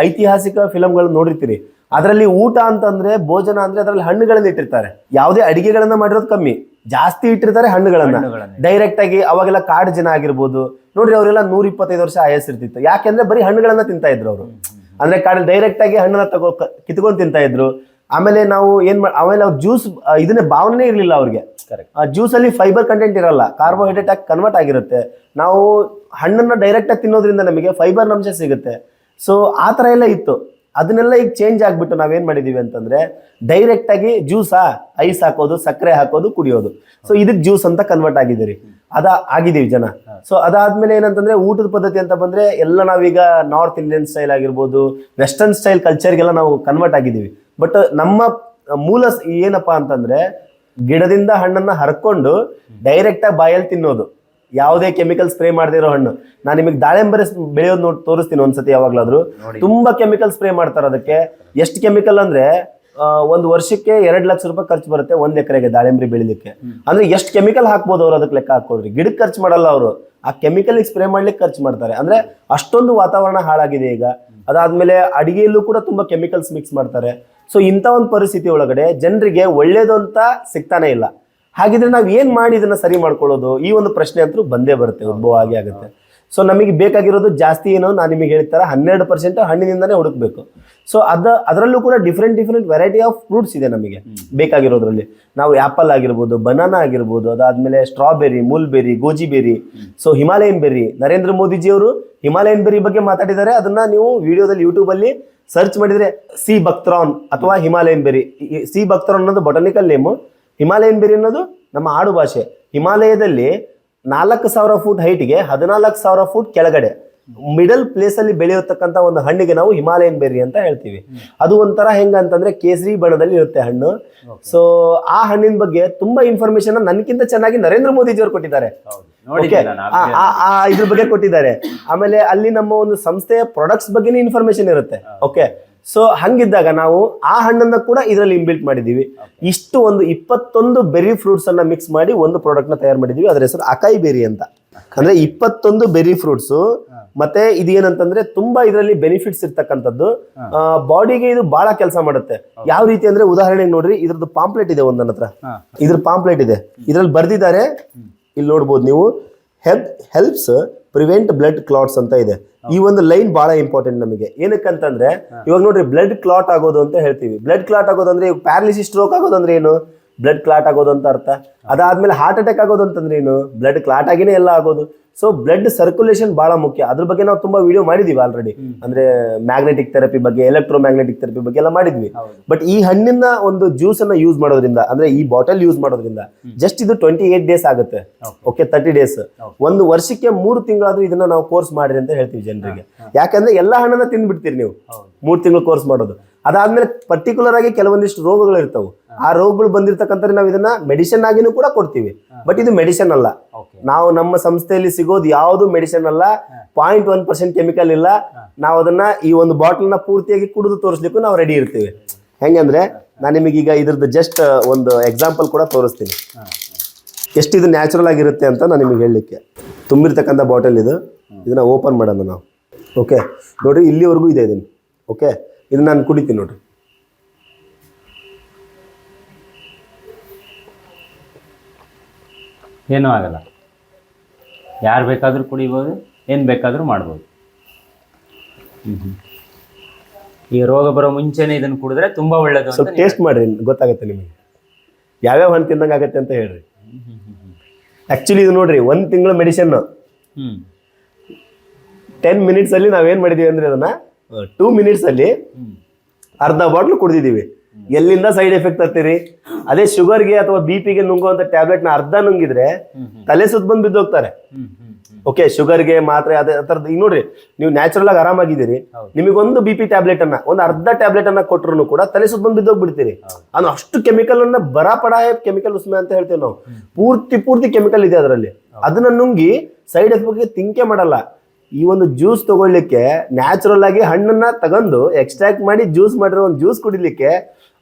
Speaker 2: ಐತಿಹಾಸಿಕ ಫಿಲಮ್ಗಳನ್ನ ನೋಡಿರ್ತೀರಿ. ಅದರಲ್ಲಿ ಊಟ ಅಂತಂದ್ರೆ ಭೋಜನ ಅಂದ್ರೆ ಅದರಲ್ಲಿ ಹಣ್ಣುಗಳನ್ನ ಇಟ್ಟಿರ್ತಾರೆ. ಯಾವುದೇ ಅಡಿಗೆಗಳನ್ನ ಮಾಡಿರೋದು ಕಮ್ಮಿ. ಜಾಸ್ತಿ ಇಟ್ಟಿರ್ತಾರೆ ಹಣ್ಣುಗಳನ್ನ. ಡೈರೆಕ್ಟ್ ಆಗಿ ಅವಾಗೆಲ್ಲ ಕಾಡು ಜನ ಆಗಿರ್ಬೋದು. ನೋಡ್ರಿ ಅವರೆಲ್ಲ ನೂರ ಇಪ್ಪತ್ತೈದು ವರ್ಷ ಆಯಸ್ಸಿರ್ತಿತ್ತು ಯಾಕೆಂದ್ರೆ ಬರೀ ಹಣ್ಣುಗಳನ್ನ ತಿಂತಾ ಇದ್ರು ಅವರು. ಅಂದ್ರೆ ಕಾಡಲ್ಲಿ ಡೈರೆಕ್ಟ್ ಆಗಿ ಹಣ್ಣನ್ನ ತಗೋ ಕಿತ್ಕೊಂಡ್ ತಿಂತಾ ಇದ್ರು. ಆಮೇಲೆ ನಾವು ಏನ್ ಆಮೇಲೆ ಅವ್ರ ಜ್ಯೂಸ್ ಇದನ್ನ ಭಾವನೆ ಇರಲಿಲ್ಲ ಅವ್ರಿಗೆ. ಜ್ಯೂಸ್ ಅಲ್ಲಿ ಫೈಬರ್ ಕಂಟೆಂಟ್ ಇರಲ್ಲ ಕಾರ್ಬೋಹೈಡ್ರೇಟ್ ಆಗಿ ಕನ್ವರ್ಟ್ ಆಗಿರುತ್ತೆ? ನಾವು ಹಣ್ಣನ್ನ ಡೈರೆಕ್ಟ್ ಆಗಿ ತಿನ್ನೋದ್ರಿಂದ ನಮಗೆ ಫೈಬರ್ ಅಂಶ ಸಿಗುತ್ತೆ. ಸೊ ಆ ತರ ಎಲ್ಲ ಇತ್ತು. ಅದನ್ನೆಲ್ಲ ಈಗ ಚೇಂಜ್ ಆಗ್ಬಿಟ್ಟು ನಾವೇನ್ ಮಾಡಿದೀವಿ ಅಂತಂದ್ರೆ ಡೈರೆಕ್ಟ್ ಆಗಿ ಜ್ಯೂಸಾ ಐಸ್ ಹಾಕೋದು ಸಕ್ಕರೆ ಹಾಕೋದು ಕುಡಿಯೋದು. ಸೊ ಇದಕ್ಕೆ ಜ್ಯೂಸ್ ಅಂತ ಕನ್ವರ್ಟ್ ಆಗಿದ್ದೀರಿ. ಅದ ಆಗಿದ್ದೀವಿ ಜನ. ಸೊ ಅದಾದ್ಮೇಲೆ ಏನಂತಂದ್ರೆ ಊಟದ ಪದ್ಧತಿ ಅಂತ ಬಂದ್ರೆ ಎಲ್ಲ ನಾವೀಗ ನಾರ್ತ್ ಇಂಡಿಯನ್ ಸ್ಟೈಲ್ ಆಗಿರ್ಬೋದು ವೆಸ್ಟರ್ನ್ ಸ್ಟೈಲ್ ಕಲ್ಚರ್ಗೆಲ್ಲ ನಾವು ಕನ್ವರ್ಟ್ ಆಗಿದ್ದೀವಿ. ಬಟ್ ನಮ್ಮ ಮೂಲ ಏನಪ್ಪ ಅಂತಂದ್ರೆ ಗಿಡದಿಂದ ಹಣ್ಣನ್ನ ಹರ್ಕೊಂಡು ಡೈರೆಕ್ಟ್ ಆಗಿ ಬಾಯಲ್ಲಿ ತಿನ್ನೋದು. ಯಾವುದೇ ಕೆಮಿಕಲ್ ಸ್ಪ್ರೇ ಮಾಡದಿರೋ ಹಣ್ಣು. ನಾನು ನಿಮಗೆ ದಾಳಿಂಬರಿ ಬೆಳೆಯೋದು ನೋಡಿ ತೋರಿಸ್ತೀನಿ ಒಂದ್ಸತಿ ಯಾವಾಗ್ಲಾದ್ರು. ತುಂಬಾ ಕೆಮಿಕಲ್ ಸ್ಪ್ರೇ ಮಾಡ್ತಾರೆ ಅದಕ್ಕೆ. ಎಷ್ಟು ಕೆಮಿಕಲ್ ಅಂದ್ರೆ ಒಂದು ವರ್ಷಕ್ಕೆ ಎರಡ್ ಲಕ್ಷ ರೂಪಾಯಿ ಖರ್ಚು ಬರುತ್ತೆ ಒಂದ್ ಎಕರೆಗೆ ದಾಳಿಂಬರಿ ಬೆಳಿಲಿಕ್ಕೆ. ಅಂದ್ರೆ ಎಷ್ಟು ಕೆಮಿಕಲ್ ಹಾಕ್ಬೋದು ಅವ್ರು ಅದಕ್ಕೆ ಲೆಕ್ಕ ಹಾಕೊಡ್ರಿ ಗಿಡಕ್ಕೆ ಖರ್ಚು ಮಾಡಲ್ಲ ಅವರು. ಆ ಕೆಮಿಕಲ್ ಸ್ಪ್ರೇ ಮಾಡ್ಲಿಕ್ಕೆ ಖರ್ಚು ಮಾಡ್ತಾರೆ. ಅಂದ್ರೆ ಅಷ್ಟೊಂದು ವಾತಾವರಣ ಹಾಳಾಗಿದೆ ಈಗ. ಅದಾದ್ಮೇಲೆ ಅಡಿಗೆಯಲ್ಲೂ ಕೂಡ ತುಂಬಾ ಕೆಮಿಕಲ್ಸ್ ಮಿಕ್ಸ್ ಮಾಡ್ತಾರೆ. ಸೊ ಇಂಥ ಒಂದು ಪರಿಸ್ಥಿತಿ ಒಳಗಡೆ ಜನರಿಗೆ ಒಳ್ಳೇದು ಅಂತ ಸಿಗ್ತಾನೆ ಇಲ್ಲ. ಹಾಗಿದ್ರೆ ನಾವು ಏನ್ ಮಾಡಿ ಇದನ್ನ ಸರಿ ಮಾಡ್ಕೊಳ್ಳೋದು? ಈ ಒಂದು ಪ್ರಶ್ನೆ ಅಂತೂ ಬಂದೇ ಬರುತ್ತೆ ಉದ್ಭವ ಆಗಿ ಆಗುತ್ತೆ. ಸೊ ನಮಗೆ ಬೇಕಾಗಿರೋದು ಜಾಸ್ತಿ ಏನೋ ನಾನು ನಿಮಗೆ ಹೇಳ್ತಾರೆ, ಹನ್ನೆರಡು ಪರ್ಸೆಂಟ್ ಹಣ್ಣಿನಿಂದನೇ ಹುಡುಕ್ಬೇಕು. ಸೊ ಅದ, ಅದರಲ್ಲೂ ಕೂಡ different different variety of fruits ಇದೆ ನಮಗೆ ಬೇಕಾಗಿರೋದ್ರಲ್ಲಿ. ನಾವು ಆ್ಯಪಲ್ ಆಗಿರ್ಬೋದು ಬನಾನಾ ಆಗಿರ್ಬೋದು, ಅದಾದ್ಮೇಲೆ strawberry mulberry goji berry so Himalayan berry Narendra ಮೋದಿಜಿಯವರು ಹಿಮಾಲಯನ್ ಬೆರಿ ಬಗ್ಗೆ ಮಾತಾಡಿದ್ದಾರೆ. ಅದನ್ನ ನೀವು ವಿಡಿಯೋದಲ್ಲಿ ಯೂಟ್ಯೂಬಲ್ಲಿ ಸರ್ಚ್ ಮಾಡಿದ್ರೆ ಸಿ ಬಕ್ತ್ರಾನ್ ಅಥವಾ ಹಿಮಾಲಯನ್ ಬೆರಿ. ಸಿ ಬಕ್ತ್ರಾನ್ ಅನ್ನೋದು ಬೊಟಾನಿಕಲ್ ನೇಮು ಹಿಮಾಲಯನ್ ಬೆರಿ ಅನ್ನೋದು ನಮ್ಮ ಆಡು ಭಾಷೆ ಹಿಮಾಲಯದಲ್ಲಿ ನಾಲ್ಕು ಸಾವಿರ ಫೂಟ್ ಹೈಟ್ಗೆ ಹದಿನಾಲ್ಕು ಸಾವಿರ ಫೂಟ್ ಕೆಳಗಡೆ. ಮಿಡಲ್ ಪ್ಲೇಸ್ ಅಲ್ಲಿ ಬೆಳೆಯತಕ್ಕಂತ ಒಂದು ಹಣ್ಣಿಗೆ ನಾವು ಹಿಮಾಲಯನ್ ಬೆರ್ರಿ ಅಂತ ಹೇಳ್ತೀವಿ. ಅದು ಒಂಥರ ಹೆಂಗಂತಂದ್ರೆ ಕೇಸರಿ ಬಣ್ಣದಲ್ಲಿ ಇರುತ್ತೆ ಹಣ್ಣು. ಸೊ ಆ ಹಣ್ಣಿನ ಬಗ್ಗೆ ತುಂಬಾ ಇನ್ಫಾರ್ಮೇಶನ್ ನನ್ಕಿಂತ ಚೆನ್ನಾಗಿ ನರೇಂದ್ರ ಮೋದಿ ಅವರು ಕೊಟ್ಟಿದ್ದಾರೆ. ಇದ್ರ ಬಗ್ಗೆ ಕೊಟ್ಟಿದ್ದಾರೆ. ಆಮೇಲೆ ಅಲ್ಲಿ ನಮ್ಮ ಒಂದು ಸಂಸ್ಥೆಯ ಪ್ರಾಡಕ್ಟ್ಸ್ ಬಗ್ಗೆನೇ ಇನ್ಫಾರ್ಮೇಶನ್ ಇರುತ್ತೆ. ಓಕೆ ಸೊ ಹಂಗಿದ್ದಾಗ ನಾವು ಆ ಹಣ್ಣನ್ನ ಕೂಡ ಇದರಲ್ಲಿ ಇಂಬಿಲ್ಟ್ ಮಾಡಿದೀವಿ ಇಷ್ಟು ಒಂದು ಇಪ್ಪತ್ತೊಂದು ಬೆರಿ ಫ್ರೂಟ್ಸ್ ಅನ್ನ ಮಿಕ್ಸ್ ಮಾಡಿ ಒಂದು ಪ್ರಾಡಕ್ಟ್ನ ತಯಾರು ಮಾಡಿದೀವಿ ಅದ್ರ ಹೆಸರು ಅಕಾಯಿ ಬೆರಿ ಅಂತ. ಅಂದ್ರೆ ಇಪ್ಪತ್ತೊಂದು ಬೆರಿ ಫ್ರೂಟ್ಸ್ ಮತ್ತೆ ಇದು ಏನಂತಂದ್ರೆ ತುಂಬಾ ಇದರಲ್ಲಿ ಬೆನಿಫಿಟ್ಸ್ ಇರ್ತಕ್ಕಂಥದ್ದು. ಬಾಡಿಗೆ ಇದು ಬಹಳ ಕೆಲಸ ಮಾಡುತ್ತೆ. ಯಾವ ರೀತಿ ಅಂದ್ರೆ ಉದಾಹರಣೆಗೆ ನೋಡ್ರಿ ಇದ್ರದ್ದು ಪಾಂಪ್ಲೆಟ್ ಇದೆ ಒಂದ್ ನನ್ನ ಹತ್ರ. ಇದ್ರ ಪಾಂಪ್ಲೆಟ್ ಇದೆ. ಇದ್ರಲ್ಲಿ ಬರ್ದಿದ್ದಾರೆ. ಇಲ್ಲಿ ನೋಡ್ಬೋದು ನೀವು help helps prevent blood clots ಅಂತ ಇದೆ. ಈ ಒಂದು ಲೈನ್ ಬಹಳ ಇಂಪಾರ್ಟೆಂಟ್ ನಮಗೆ. ಏನಕ್ಕಂತಂದ್ರೆ ಇವಾಗ ನೋಡ್ರಿ ಬ್ಲಡ್ ಕ್ಲಾಟ್ ಆಗೋದು ಅಂತ ಹೇಳ್ತೀವಿ. ಬ್ಲಡ್ ಕ್ಲಾಟ್ ಆಗೋದು ಅಂದ್ರೆ ಇವಾಗ ಪ್ಯಾರಲಿಸಿಸ್ ಸ್ಟ್ರೋಕ್ ಆಗೋದಂದ್ರೆ ಏನು? ಬ್ಲಡ್ ಕ್ಲಾಟ್ ಆಗೋದು ಅಂತ ಅರ್ಥ. ಅದಾದ್ಮೇಲೆ ಹಾರ್ಟ್ ಅಟ್ಯಾಕ್ ಆಗೋದು ಅಂತಂದ್ರೆ ಏನು? ಬ್ಲಡ್ ಕ್ಲಾಟ್ ಆಗಿನೇ ಎಲ್ಲ ಆಗೋದು. ಸೊ ಬ್ಲಡ್ ಸರ್ಕ್ಯುಲೇಷನ್ ಬಹಳ ಮುಖ್ಯ. ಅದ್ರ ಬಗ್ಗೆ ನಾವು ತುಂಬಾ ವಿಡಿಯೋ ಮಾಡಿದೀವಿ ಆಲ್ರೆಡಿ ಅಂದ್ರೆ ಮ್ಯಾಗ್ನೆಟಿಕ್ ಥೆರಪಿ ಬಗ್ಗೆ ಎಲೆಕ್ಟ್ರೋ ಮ್ಯಾಗ್ನೆಟಿಕ್ ಥೆರಪಿ ಬಗ್ಗೆ ಎಲ್ಲ ಮಾಡಿದ್ವಿ. ಬಟ್ ಈ ಹಣ್ಣಿನ ಒಂದು ಜ್ಯೂಸ್ ಅನ್ನ ಯೂಸ್ ಮಾಡೋದ್ರಿಂದ ಅಂದ್ರೆ ಈ ಬಾಟಲ್ ಯೂಸ್ ಮಾಡೋದ್ರಿಂದ ಜಸ್ಟ್ ಇದು ಟ್ವೆಂಟಿ ಏಟ್ ಡೇಸ್ ಆಗುತ್ತೆ ಓಕೆ ತರ್ಟಿ ಡೇಸ್ ಒಂದು ವರ್ಷಕ್ಕೆ ಮೂರು ತಿಂಗಳಾದ್ರೂ ಇದನ್ನ ನಾವು ಕೋರ್ಸ್ ಮಾಡ್ರಿ ಅಂತ ಹೇಳ್ತೀವಿ ಜನರಿಗೆ. ಯಾಕಂದ್ರೆ ಎಲ್ಲಾ ಹಣ್ಣನ್ನ ತಿಂದ್ಬಿಡ್ತೀರಿ ನೀವು. ಮೂರು ತಿಂಗಳು ಕೋರ್ಸ್ ಮಾಡೋದು. ಅದಾದ್ಮೇಲೆ ಪರ್ಟಿಕ್ಯುಲರ್ ಆಗಿ ಕೆಲವೊಂದಿಷ್ಟು ರೋಗಗಳು ಇರ್ತಾವೆ. ಆ ರೋಗಗಳು ಬಂದಿರ್ತಕ್ಕಂಥ ನಾವು ಇದನ್ನ ಮೆಡಿಸಿನ್ ಆಗಿನೂ ಕೂಡ ಕೊಡ್ತೀವಿ. ಬಟ್ ಇದು ಮೆಡಿಸಿನ್ ಅಲ್ಲ. ನಾವು ನಮ್ಮ ಸಂಸ್ಥೆಯಲ್ಲಿ ಸಿಗೋದು ಯಾವುದು ಮೆಡಿಸಿನ್ ಅಲ್ಲ. ಪಾಯಿಂಟ್ ಒನ್ ಪರ್ಸೆಂಟ್ ಕೆಮಿಕಲ್ ಇಲ್ಲ. ನಾವು ಅದನ್ನ ಈ ಒಂದು ಬಾಟಲ್ನ ಪೂರ್ತಿಯಾಗಿ ಕುಡಿದು ತೋರಿಸ್ಲಿಕ್ಕೂ ನಾವು ರೆಡಿ ಇರ್ತೀವಿ. ಹೆಂಗಂದ್ರೆ ನಾನು ನಿಮಗೀಗ ಇದ್ರದ್ದು ಜಸ್ಟ್ ಒಂದು ಎಕ್ಸಾಂಪಲ್ ಕೂಡ ತೋರಿಸ್ತೀನಿ. ಎಷ್ಟು ಇದು ನ್ಯಾಚುರಲ್ ಆಗಿರುತ್ತೆ ಅಂತ ನಾನು ನಿಮಗೆ ಹೇಳಲಿಕ್ಕೆ. ತುಂಬಿರ್ತಕ್ಕಂಥ ಬಾಟಲ್ ಇದು. ಇದನ್ನ ಓಪನ್ ಮಾಡೋಣ ನಾವು. ಓಕೆ ನೋಡ್ರಿ ಇಲ್ಲಿವರೆಗೂ ಇದೆ ಇದನ್ನು. ಓಕೆ ಇದನ್ನ ನಾನು ಕುಡಿತೀನಿ ನೋಡ್ರಿ.
Speaker 1: ಏನೂ ಆಗಲ್ಲ. ಯಾರು ಬೇಕಾದರೂ ಕುಡಿಬೋದು ಏನು ಬೇಕಾದರೂ ಮಾಡ್ಬೋದು. ಈ ರೋಗ ಬರೋ ಮುಂಚೆನೇ ಇದನ್ನು ಕುಡಿದ್ರೆ ತುಂಬ ಒಳ್ಳೆಯದು
Speaker 2: ಸ್ವಲ್ಪ ಟೇಸ್ಟ್ ಮಾಡಿರಿ ಗೊತ್ತಾಗುತ್ತೆ ನಿಮಗೆ. ಯಾವ್ಯಾವ ಹಣ್ಣು ತಿಂದಂಗೆ ಆಗತ್ತೆ ಅಂತ ಹೇಳ್ರಿ. ಆ್ಯಕ್ಚುಲಿ ಇದು ನೋಡ್ರಿ ಒಂದು ತಿಂಗಳ ಮೆಡಿಸಿನ್ ಟೆನ್ ಮಿನಿಟ್ಸಲ್ಲಿ ನಾವೇನು ಮಾಡಿದ್ದೀವಿ ಅಂದರೆ ಅದನ್ನು ಅದನ್ನ ಟೂ
Speaker 1: ಮಿನಿಟ್ಸಲ್ಲಿ
Speaker 2: ಅರ್ಧ ಬಾಟ್ಲು ಕುಡಿದಿದ್ದೀವಿ ಎಲ್ಲಿಂದ ಸೈಡ್ ಎಫೆಕ್ಟ್ ತರ್ತೀರಿ? ಅದೇ ಶುಗರ್ಗೆ ಅಥವಾ ಬಿ ಪಿಗೆ ನುಂಗುವಂತ ಟ್ಯಾಬ್ಲೆಟ್ನ ಅರ್ಧ ನುಂಗಿದ್ರೆ ತಲೆ ಸುತ್ತ ಬಂದು ಬಿದ್ದೋಗ್ತಾರೆ ಓಕೆ ಶುಗರ್ಗೆ ಮಾತ್ರೆ ಅದೇ ತರದ್ ಈಗ ನೋಡ್ರಿ ನೀವು ನ್ಯಾಚುರಲ್ ಆಗಿ ಆರಾಮಾಗಿದ್ದೀರಿ.
Speaker 1: ನಿಮಗೆ
Speaker 2: ನಿಮಗೊಂದು ಬಿ ಪಿ ಟ್ಯಾಬ್ಲೆಟ್ ಅನ್ನ ಒಂದು ಅರ್ಧ ಟ್ಯಾಬ್ಲೆಟ್ ಅನ್ನ ಕೊಟ್ಟರು ಕೂಡ ತಲೆ ಸುತ್ತ ಬಂದು ಬಿದ್ದೋಗ್ಬಿಡ್ತೀರಿ. ಅದು ಅಷ್ಟು ಕೆಮಿಕಲ್ ಅನ್ನ ಬರಪಡಾಯ ಕೆಮಿಕಲ್ ಉಸ್ಮೆ ಅಂತ ಹೇಳ್ತೇವೆ ನಾವು. ಪೂರ್ತಿ ಪೂರ್ತಿ ಕೆಮಿಕಲ್ ಇದೆ ಅದರಲ್ಲಿ. ಅದನ್ನ ನುಂಗಿ ಸೈಡ್ ಎಫೆಕ್ಟ್ ಬಗ್ಗೆ ತಿಂಕೆ ಮಾಡಲ್ಲ. ಈ ಒಂದು ಜ್ಯೂಸ್ ತಗೊಳ್ಳಿಕ್ಕೆ ನ್ಯಾಚುರಲ್ ಆಗಿ ಹಣ್ಣನ್ನ ತಗೊಂಡು ಎಕ್ಸ್ಟ್ರಾಕ್ಟ್ ಮಾಡಿ ಜ್ಯೂಸ್ ಮಾಡಿರೋ ಒಂದು ಜ್ಯೂಸ್ ಕುಡಿಲಿಕ್ಕೆ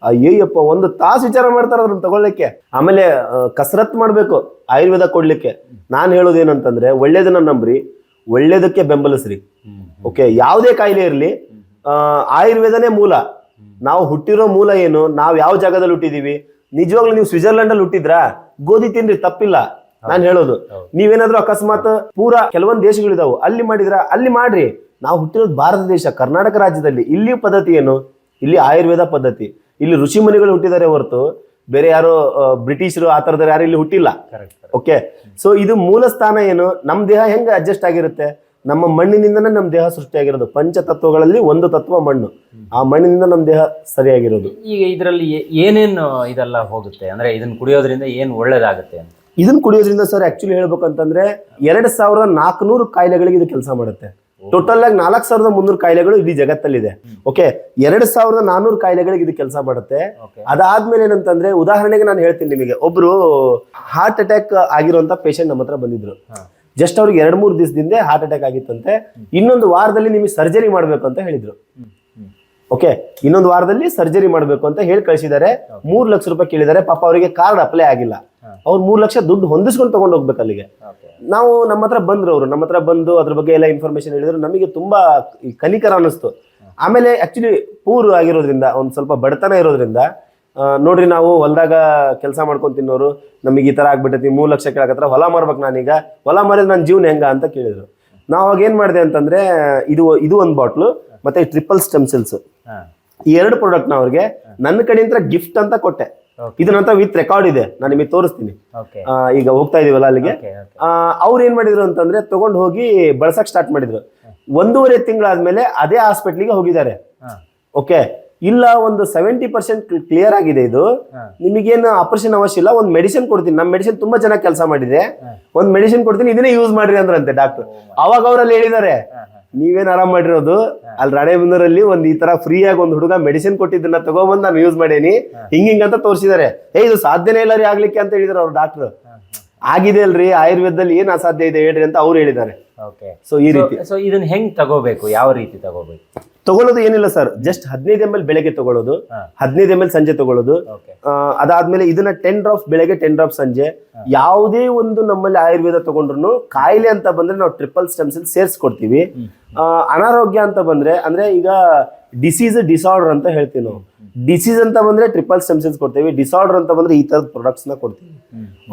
Speaker 2: ಅಯ್ಯಯ್ಯಪ್ಪ ಒಂದು ತಾಸು ವಿಚಾರ ಮಾಡ್ತಾರೆ ಅದನ್ನ ತಗೊಳ್ಳಿಕ್ಕೆ. ಆಮೇಲೆ ಕಸರತ್ ಮಾಡ್ಬೇಕು ಆಯುರ್ವೇದ ಕೊಡ್ಲಿಕ್ಕೆ. ನಾನು ಹೇಳೋದೇನಂತಂದ್ರೆ ಒಳ್ಳೇದನ್ನ ನಂಬ್ರಿ ಒಳ್ಳೇದಕ್ಕೆ ಬೆಂಬಲಿಸ್ರಿ. ಓಕೆ ಯಾವುದೇ ಕಾಯಿಲೆ ಇರಲಿ ಆಯುರ್ವೇದನೇ ಮೂಲ. ನಾವು ಹುಟ್ಟಿರೋ ಮೂಲ ಏನು? ನಾವು ಯಾವ ಜಾಗದಲ್ಲಿ ಹುಟ್ಟಿದೀವಿ? ನಿಜವಾಗ್ಲೂ ನೀವು ಸ್ವಿಟ್ಜರ್ಲೆಂಡ್ ಅಲ್ಲಿ ಹುಟ್ಟಿದ್ರಾ? ಗೋಧಿ ತಿನ್ರಿ ತಪ್ಪಿಲ್ಲ. ನಾನು ಹೇಳೋದು. ನೀವೇನಾದ್ರೂ ಅಕಸ್ಮಾತ್ ಪೂರಾ ಕೆಲವೊಂದು ದೇಶಗಳಿದಾವು ಅಲ್ಲಿ ಮಾಡಿದ್ರ? ಅಲ್ಲಿ ಮಾಡ್ರಿ. ನಾವು ಹುಟ್ಟಿರೋದು ಭಾರತ ದೇಶ ಕರ್ನಾಟಕ ರಾಜ್ಯದಲ್ಲಿ ಇಲ್ಲಿ ಪದ್ಧತಿ ಏನು? ಇಲ್ಲಿ ಆಯುರ್ವೇದ ಪದ್ಧತಿ. ಇಲ್ಲಿ ಋಷಿ ಮುನಿಗಳು ಹುಟ್ಟಿದ್ದಾರೆ ಹೊರತು ಬೇರೆ ಯಾರು ಬ್ರಿಟಿಷರು ಆ ಥರದವ್ರು ಯಾರು ಇಲ್ಲಿ ಹುಟ್ಟಿಲ್ಲ.
Speaker 1: ಕರೆಕ್ಟ್
Speaker 2: ಓಕೆ ಸೊ ಇದು ಮೂಲ ಸ್ಥಾನ ಏನು? ನಮ್ಮ ದೇಹ ಹೆಂಗೆ ಅಡ್ಜಸ್ಟ್ ಆಗಿರುತ್ತೆ? ನಮ್ಮ ಮಣ್ಣಿನಿಂದನೇ ನಮ್ಮ ದೇಹ ಸೃಷ್ಟಿಯಾಗಿರೋದು. ಪಂಚತತ್ವಗಳಲ್ಲಿ ಒಂದು ತತ್ವ ಮಣ್ಣು. ಆ ಮಣ್ಣಿನಿಂದ ನಮ್ಮ ದೇಹ ಸರಿಯಾಗಿರೋದು.
Speaker 1: ಈಗ ಇದರಲ್ಲಿ ಏನೇನು ಇದೆಲ್ಲ ಹೋಗುತ್ತೆ? ಅಂದ್ರೆ ಇದನ್ನ ಕುಡಿಯೋದ್ರಿಂದ ಏನು ಒಳ್ಳೇದಾಗುತ್ತೆ ಅಂತ?
Speaker 2: ಇದನ್ನ ಕುಡಿಯೋದ್ರಿಂದ ಸರ್ ಆಕ್ಚುಲಿ ಹೇಳ್ಬೇಕಂತಂದ್ರೆ ಎರಡ್ ಸಾವಿರದ ನಾಲ್ಕುನೂರು ಕಾಯಿಲೆಗಳಿಗೆ ಇದು ಕೆಲಸ ಮಾಡುತ್ತೆ. ಟೋಟಲ್ ಆಗಿ ನಾಲ್ಕ್ ಸಾವಿರದ ಮುನ್ನೂರು ಕಾಯಿಲೆಗಳು ಇಡೀ ಜಗತ್ತಲ್ಲಿದೆ. ಓಕೆ ಎರಡ್ ಸಾವಿರದ ನಾನೂರು ಕಾಯಿಲೆಗಳಿಗೆ ಇದು ಕೆಲಸ ಮಾಡುತ್ತೆ. ಅದಾದ್ಮೇಲೆ ಏನಂತಂದ್ರೆ ಉದಾಹರಣೆಗೆ ನಾನು ಹೇಳ್ತೀನಿ ನಿಮಗೆ. ಒಬ್ರು ಹಾರ್ಟ್ ಅಟ್ಯಾಕ್ ಆಗಿರುವಂತ ಪೇಷಂಟ್ ನಮ್ಮ ಹತ್ರ ಬಂದಿದ್ರು. ಜಸ್ಟ್ ಅವ್ರಿಗೆ ಎರಡ್ ಮೂರು ದಿವಸದಿಂದ ಹಾರ್ಟ್ ಅಟ್ಯಾಕ್ ಆಗಿತ್ತಂತೆ. ಇನ್ನೊಂದು ವಾರದಲ್ಲಿ ನಿಮಗೆ ಸರ್ಜರಿ ಮಾಡ್ಬೇಕು ಅಂತ ಹೇಳಿದ್ರು. ಓಕೆ ಇನ್ನೊಂದು ವಾರದಲ್ಲಿ ಸರ್ಜರಿ ಮಾಡಬೇಕು ಅಂತ ಹೇಳಿ ಕಳಿಸಿದ್ದಾರೆ. ಮೂರ್ ಲಕ್ಷ ರೂಪಾಯಿ ಕೇಳಿದ್ದಾರೆ. ಪಾಪ ಅವರಿಗೆ ಕಾರ್ಡ್ ಅಪ್ಲೈ ಆಗಿಲ್ಲ. ಅವ್ರು ಮೂರ್ ಲಕ್ಷ ದುಡ್ಡು ಹೊಂದಿಸ್ಕೊಂಡು ತಗೊಂಡು ಹೋಗ್ಬೇಕು ಅಲ್ಲಿಗೆ. ನಾವು ನಮ್ಮ ಹತ್ರ ಬಂದ್ರು ಅವರು. ನಮ್ಮ ಹತ್ರ ಬಂದು ಅದ್ರ ಬಗ್ಗೆ ಎಲ್ಲ ಇನ್ಫಾರ್ಮೇಶನ್ ಹೇಳಿದ್ರು. ನಮಗೆ ತುಂಬಾ ಕಲಿಕರ ಅನಿಸ್ತು ಆಮೇಲೆ ಆಕ್ಚುಲಿ ಪೂರ್ ಆಗಿರೋದ್ರಿಂದ ಒಂದ್ ಸ್ವಲ್ಪ ಬಡತನ ಇರೋದ್ರಿಂದ ನೋಡ್ರಿ ನಾವು ಹೊಲದಾಗ ಕೆಲಸ ಮಾಡ್ಕೊಂಡು ತಿನ್ನೋರು ನಮಗೆ ಈ ತರ ಆಗ್ಬಿಟ್ಟೈತಿ ಮೂರ್ ಲಕ್ಷ ಕೇಳಕತ್ರ ಹೊಲ ಮಾರ್ಬೇಕು ನಾನೀಗ. ಹೊಲ ಮಾರಿದ್ರೆ ನನ್ನ ಜೀವನ ಹೆಂಗ ಅಂತ ಕೇಳಿದ್ರು. ನಾವು ಅವಾಗ ಏನ್ ಮಾಡಿದೆ ಅಂತಂದ್ರೆ ಇದು ಇದು ಒಂದು ಬಾಟ್ಲು ಮತ್ತೆ ಟ್ರಿಪಲ್ ಸ್ಟೆಮ್ ಸೆಲ್ಸ್ ಈ ಎರಡು ಪ್ರಾಡಕ್ಟ್ನ ಅವ್ರಿಗೆ ನನ್ನ ಕಡೆಯಿಂದ ಗಿಫ್ಟ್ ಅಂತ ಕೊಟ್ಟೆ.
Speaker 1: ಇದು
Speaker 2: ಇದನ್ನಂತ ವಿತ್ ರೆಕಾರ್ಡ್ ಇದೆ. ನಾನು ನಿಮಗೆ ತೋರಿಸ್ತೀನಿ. ಈಗ ಹೋಗ್ತಾ ಇದೀವಲ್ಲ ಅಲ್ಲಿಗೆ. ಅವ್ರು ಏನ್ ಮಾಡಿದ್ರು ಅಂತಂದ್ರೆ ತಗೊಂಡು ಹೋಗಿ ಬಳಸಕ್ ಸ್ಟಾರ್ಟ್ ಮಾಡಿದ್ರು. ಒಂದೂವರೆ ತಿಂಗಳಾದ್ಮೇಲೆ ಅದೇ ಹಾಸ್ಪಿಟ್ಲಿಗೆ ಹೋಗಿದ್ದಾರೆ. ಓಕೆ ಇಲ್ಲ ಒಂದು ಸೆವೆಂಟಿ ಪರ್ಸೆಂಟ್ ಕ್ಲಿಯರ್ ಆಗಿದೆ ಇದು.
Speaker 1: ನಿಮಗೆ
Speaker 2: ನಿಮಗೇನು ಆಪರೇಷನ್ ಅವಶ್ಯ ಇಲ್ಲ ಒಂದು ಮೆಡಿಸಿನ್ ಕೊಡ್ತೀನಿ. ನಮ್ಮ ಮೆಡಿಸಿನ್ ತುಂಬಾ ಚೆನ್ನಾಗಿ ಕೆಲಸ ಮಾಡಿದೆ. ಒಂದು ಮೆಡಿಸಿನ್ ಕೊಡ್ತೀನಿ ಇದನ್ನೇ ಯೂಸ್ ಮಾಡ್ರಿ ಅಂದ್ರಂತೆ ಡಾಕ್ಟರ್ ಅವಾಗ ಅವರಲ್ಲಿ ಹೇಳಿದ್ದಾರೆ. ನೀವೇನ್ ಆರಾಮ್ ಮಾಡಿರೋದು? ಅಲ್ಲಿ ರಾಣೆಬೆನ್ನೂರಲ್ಲಿ ಒಂದ್ ಈ ತರ ಫ್ರೀ ಆಗಿ ಒಂದು ಹುಡುಗ ಮೆಡಿಸಿನ್ ಕೊಟ್ಟಿದ್ದನ್ನ ತಗೊಬಂದ್ ನಾನು ಯೂಸ್ ಮಾಡೇನಿ. ಹಿಂಗ್ ಹಿಂಗ್ ಅಂತ ತೋರಿಸಿದ್ದಾರೆ ಏ ಇದು ಸಾಧ್ಯನೇ ಇಲ್ಲ ರೀ ಆಗ್ಲಿಕ್ಕೆ ಅಂತ ಹೇಳಿದ್ರು ಅವ್ರ ಡಾಕ್ಟರ್ ಆಗಿದೆ ಅಲ್ರಿ ಆಯುರ್ವೇದದಲ್ಲಿ ಏನ್ ಅಸಾಧ್ಯ ಇದೆ ಹೇಳ್ರಿ ಅಂತ ಅವ್ರು ಹೇಳಿದ್ದಾರೆ. ಸೊ ಈ ರೀತಿ.
Speaker 1: ಸೊ ಇದನ್ನ ಹೆಂಗ್ ತಗೋಬೇಕು? ಯಾವ ರೀತಿ ತಗೋಬೇಕು?
Speaker 2: ತಗೊಳ್ಳೋದು ಏನಿಲ್ಲ ಸರ್. ಜಸ್ಟ್ ಹದಿನೈದು ಎಂ ಎಲ್ ಬೆಳಗ್ಗೆ ತಗೊಳ್ಳೋದು. ಹದಿನೈದು ಎಂ ಎಲ್ ಸಂಜೆ ತಗೊಳ್ಳೋದು. ಅದಾದ್ಮೇಲೆ ಇದನ್ನ ಟೆನ್ ಡ್ರಾಪ್ಸ್ ಬೆಳಗ್ಗೆ ಟೆನ್ ಡ್ರಾಪ್ ಸಂಜೆ. ಯಾವುದೇ ಒಂದು ನಮ್ಮಲ್ಲಿ ಆಯುರ್ವೇದ ತಗೊಂಡ್ರು ಕಾಯಿಲೆ ಅಂತ ಬಂದ್ರೆ ನಾವು ಟ್ರಿಪಲ್ ಸ್ಟೆಮ್ಸ್ ಸೇರಿಸ್ಕೊಡ್ತೀವಿ. ಅನಾರೋಗ್ಯ ಅಂತ ಬಂದ್ರೆ ಅಂದ್ರೆ ಈಗ ಡಿಸೀಸ್ ಡಿಸಾರ್ಡರ್ ಅಂತ ಹೇಳ್ತೀವಿ ನಾವು. ಡಿಸೀಸ್ ಅಂತ ಬಂದ್ರೆ ಟ್ರಿಪಲ್ ಸ್ಟೆಮ್ಸೆಲ್ಸ್ ಕೊಡ್ತೀವಿ. ಡಿಸಾರ್ಡರ್ ಅಂತ ಬಂದ್ರೆ ಈ ತರದ ಪ್ರಾಡಕ್ಟ್ಸ್ನ ಕೊಡ್ತೀವಿ.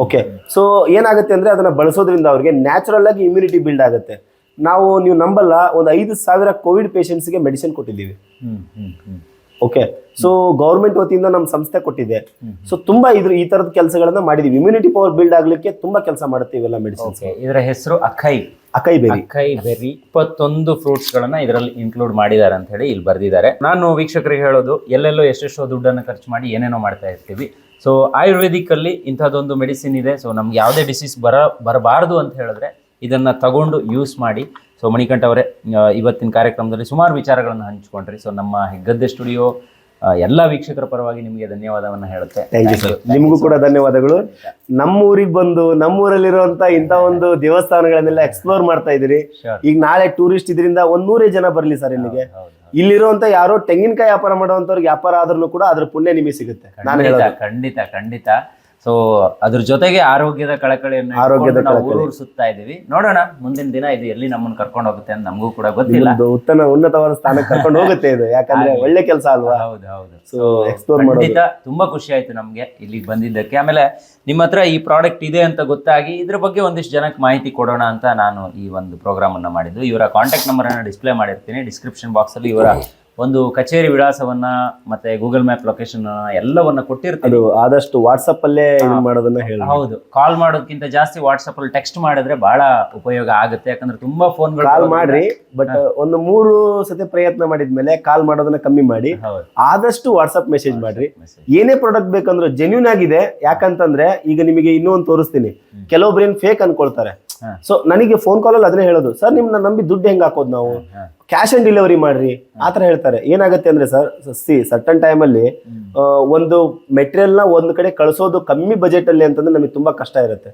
Speaker 2: ಓಕೆ ಸೊ ಏನಾಗುತ್ತೆ ಅಂದ್ರೆ ಅದನ್ನ ಬಳಸೋದ್ರಿಂದ ಅವ್ರಿಗೆ ನ್ಯಾಚುರಲ್ ಆಗಿ ಇಮ್ಯುನಿಟಿ ಬಿಲ್ಡ್ ಆಗುತ್ತೆ. ನಾವು ನೀವು ನಂಬಲ್ಲ ಒಂದು ಐದು ಸಾವಿರ ಕೋವಿಡ್ ಪೇಷಂಟ್ಸ್ಗೆ ಮೆಡಿಸಿನ್ ಕೊಟ್ಟಿದ್ದೀವಿ. ಓಕೆ ಸೊ ಗೌರ್ಮೆಂಟ್ ವತಿಯಿಂದ ನಮ್ಮ ಸಂಸ್ಥೆ ಕೊಟ್ಟಿದೆ. ಸೊ ತುಂಬಾ ಇದ್ರ ಈ ತರದ ಕೆಲಸಗಳನ್ನ ಮಾಡಿದೀವಿ. ಇಮ್ಯುನಿಟಿ ಪವರ್ ಬಿಲ್ಡ್ ಆಗ್ಲಿಕ್ಕೆ ತುಂಬಾ ಕೆಲಸ ಮಾಡುತ್ತೆ ಇವೆಲ್ಲ ಮೆಡಿಸಿನ್ಸ್
Speaker 1: ಇದರ ಹೆಸರು acai
Speaker 2: acai berry.
Speaker 1: Acai berry. ಇಪ್ಪತ್ತೊಂದು ಫ್ರೂಟ್ಸ್ ಗಳನ್ನ ಇದರಲ್ಲಿ ಇನ್ಕ್ಲೂಡ್ ಮಾಡಿದ್ದಾರೆ ಅಂತ ಹೇಳಿ ಇಲ್ಲಿ ಬರ್ದಿದ್ದಾರೆ. ನಾನು ವೀಕ್ಷಕರಿಗೆ ಹೇಳೋದು ಎಲ್ಲೆಲ್ಲೋ ಎಷ್ಟೆಷ್ಟೋ ದುಡ್ಡನ್ನು ಖರ್ಚು ಮಾಡಿ ಏನೇನೋ ಮಾಡ್ತಾ ಇರ್ತೀವಿ. ಸೊ ಆಯುರ್ವೇದಿಕ್ ಅಲ್ಲಿ ಇಂಥದ್ದೊಂದು ಮೆಡಿಸಿನ್ ಇದೆ. ಸೊ ನಮ್ಗೆ ಯಾವುದೇ ಡಿಸೀಸ್ ಬರ ಬರಬಾರದು ಅಂತ ಹೇಳಿದ್ರೆ ಇದನ್ನ ತಗೊಂಡು ಯೂಸ್ ಮಾಡಿ. ಸೊ ಮಣಿಕಂಠ ಅವರೇ ಇವತ್ತಿನ ಕಾರ್ಯಕ್ರಮದಲ್ಲಿ ಸುಮಾರು ವಿಚಾರಗಳನ್ನು ಹಂಚಿಕೊಂಡ್ರಿ. ಸೊ ನಮ್ಮ ಹೆಗ್ಗದ್ದೆ ಸ್ಟುಡಿಯೋ ಎಲ್ಲ ವೀಕ್ಷಕರ ಪರವಾಗಿ ನಿಮಗೆ ಧನ್ಯವಾದವನ್ನ ಹೇಳುತ್ತೆ.
Speaker 2: ಥ್ಯಾಂಕ್ ಯು ಸರ್ ನಿಮಗೂ ಕೂಡ ಧನ್ಯವಾದಗಳು. ನಮ್ಮ ಊರಿಗೆ ಬಂದು ನಮ್ಮೂರಲ್ಲಿರುವಂತ ಇಂಥ ಒಂದು ದೇವಸ್ಥಾನಗಳನ್ನೆಲ್ಲ ಎಕ್ಸ್ಪ್ಲೋರ್ ಮಾಡ್ತಾ ಇದ್ದೀರಿ. ಈಗ ನಾಳೆ ಟೂರಿಸ್ಟ್ ಇದರಿಂದ ಒಂದ್ ನೂರೇ ಜನ ಬರ್ಲಿ ಸರ್ ಇಲ್ಲಿಗೆ. ಇಲ್ಲಿರುವಂತ ಯಾರೋ ತೆಂಗಿನಕಾಯಿ ವ್ಯಾಪಾರ ಮಾಡುವಂತವ್ರಿಗೆ ವ್ಯಾಪಾರ ಆದ್ರೂ ಕೂಡ ಅದ್ರ ಪುಣ್ಯ ನಿಮಗೆ ಸಿಗುತ್ತೆ. ನಾನು
Speaker 1: ಖಂಡಿತ ಖಂಡಿತ ಖಂಡಿತ. ಸೊ ಅದ್ರ ಜೊತೆಗೆ ಆರೋಗ್ಯದ ಕಳಕಳಿಯನ್ನು
Speaker 2: ಆರೋಗ್ಯದ.
Speaker 1: ಊರೂರು ಸುತ್ತಾ ಇದೀವಿ. ನೋಡೋಣ ಮುಂದಿನ ದಿನ ಇದು ಎಲ್ಲಿ ನಮ್ಮನ್ನ ಕರ್ಕೊಂಡು ಹೋಗುತ್ತೆ ಅಂತ ನಮಗೂ ಕೂಡ ಗೊತ್ತಿಲ್ಲ.
Speaker 2: ಉತ್ತಮ ಉನ್ನತವಾದ ಸ್ಥಾನಕ್ಕೆ ಕರ್ಕೊಂಡು ಹೋಗುತ್ತೆ ಇದು. ಯಾಕಂದ್ರೆ ಒಳ್ಳೆ ಕೆಲಸ ಅಲ್ವಾ?
Speaker 1: ಹೌದು ಹೌದು.
Speaker 2: ಸೊ ಎಕ್ಸ್ಪ್ಲೋರ್ ಮಾಡೋದು.
Speaker 1: ಖಂಡಿತ ತುಂಬಾ ಖುಷಿ ಆಯ್ತು ನಮ್ಗೆ ಇಲ್ಲಿಗೆ ಬಂದಿದ್ದಕ್ಕೆ. ಆಮೇಲೆ ನಿಮ್ಮ ಹತ್ರ ಈ ಪ್ರಾಡಕ್ಟ್ ಇದೆ ಅಂತ ಗೊತ್ತಾಗಿ ಇದ್ರ ಬಗ್ಗೆ ಒಂದಿಷ್ಟು ಜನಕ್ಕೆ ಮಾಹಿತಿ ಕೊಡೋಣ ಅಂತ ನಾನು ಈ ಒಂದು ಪ್ರೋಗ್ರಾಮ್ ಅನ್ನ ಮಾಡಿದ್ದು. ಇವರ ಕಾಂಟ್ಯಾಕ್ಟ್ ನಂಬರ್ ಅನ್ನ ಡಿಸ್ಪ್ಲೇ ಮಾಡಿರ್ತೀನಿ. ಡಿಸ್ಕ್ರಿಪ್ಷನ್ ಬಾಕ್ಸ್ ಅಲ್ಲಿ ಇವರ ಒಂದು ಕಚೇರಿ ವಿಳಾಸವನ್ನ ಮತ್ತೆ ಗೂಗಲ್ ಮ್ಯಾಪ್ ಲೊಕೇಶನ್ ಎಲ್ಲವನ್ನ ಕೊಟ್ಟಿರ್ತೀನಿ.
Speaker 2: ಅದು ಆದಷ್ಟು ವಾಟ್ಸಪ್ ಅಲ್ಲೇ ಮಾಡೋದನ್ನ ಹೇಳಿ
Speaker 1: ಹೌದು. ಕಾಲ್ ಮಾಡೋದಕ್ಕಿಂತ ಜಾಸ್ತಿ ವಾಟ್ಸಪ್ ಅಲ್ಲಿ ಟೆಕ್ಸ್ಟ್ ಮಾಡಿದ್ರೆ ಬಹಳ ಉಪಯೋಗ ಆಗುತ್ತೆ. ಯಾಕಂದ್ರೆ ತುಂಬಾ ಫೋನ್ಗಳು
Speaker 2: ಕಾಲ್ ಮಾಡ್ರಿ ಬಟ್ ಒಂದು ಮೂರು ಸತಿ ಪ್ರಯತ್ನ ಮಾಡಿದ್ಮೇಲೆ ಕಾಲ್ ಮಾಡೋದನ್ನ ಕಮ್ಮಿ ಮಾಡಿ. ಆದಷ್ಟು ವಾಟ್ಸಪ್ ಮೆಸೇಜ್ ಮಾಡ್ರಿ. ಏನೇ ಪ್ರಾಡಕ್ಟ್ ಬೇಕಂದ್ರೆ ಜೆನ್ಯೂನ್ ಆಗಿದೆ. ಯಾಕಂತಂದ್ರೆ ಈಗ ನಿಮಗೆ ಇನ್ನೂ ಒಂದು ತೋರಿಸ್ತೀನಿ ಕೆಲವೊಬ್ರು ಏನ್ ಫೇಕ್ ಅನ್ಕೊಳ್ತಾರೆ. ಸೊ ನನಗೆ ಫೋನ್ ಕಾಲಲ್ಲಿ ಅದನ್ನೇ ಹೇಳೋದು ಸರ್ ನಿಮ್ನ ನಂಬಿ ದುಡ್ಡು ಹೆಂಗ್ ಹಾಕೋದು ನಾವು? ಕ್ಯಾಶ್ ಆನ್ ಡೆಲಿವರಿ ಮಾಡ್ರಿ. ಆತರ ಥರ ಹೇಳ್ತಾರೆ. ಏನಾಗುತ್ತೆ ಅಂದ್ರೆ ಸರ್ ಸಿ ಸರ್ಟನ್ ಟೈಮಲ್ಲಿ ಒಂದು ಮೆಟೀರಿಯಲ್ನ ಒಂದು ಕಡೆ ಕಳಿಸೋದು ಕಮ್ಮಿ ಬಜೆಟ್ ಅಲ್ಲಿ ಅಂತಂದ್ರೆ ನಮಗೆ ತುಂಬಾ ಕಷ್ಟ ಇರುತ್ತೆ.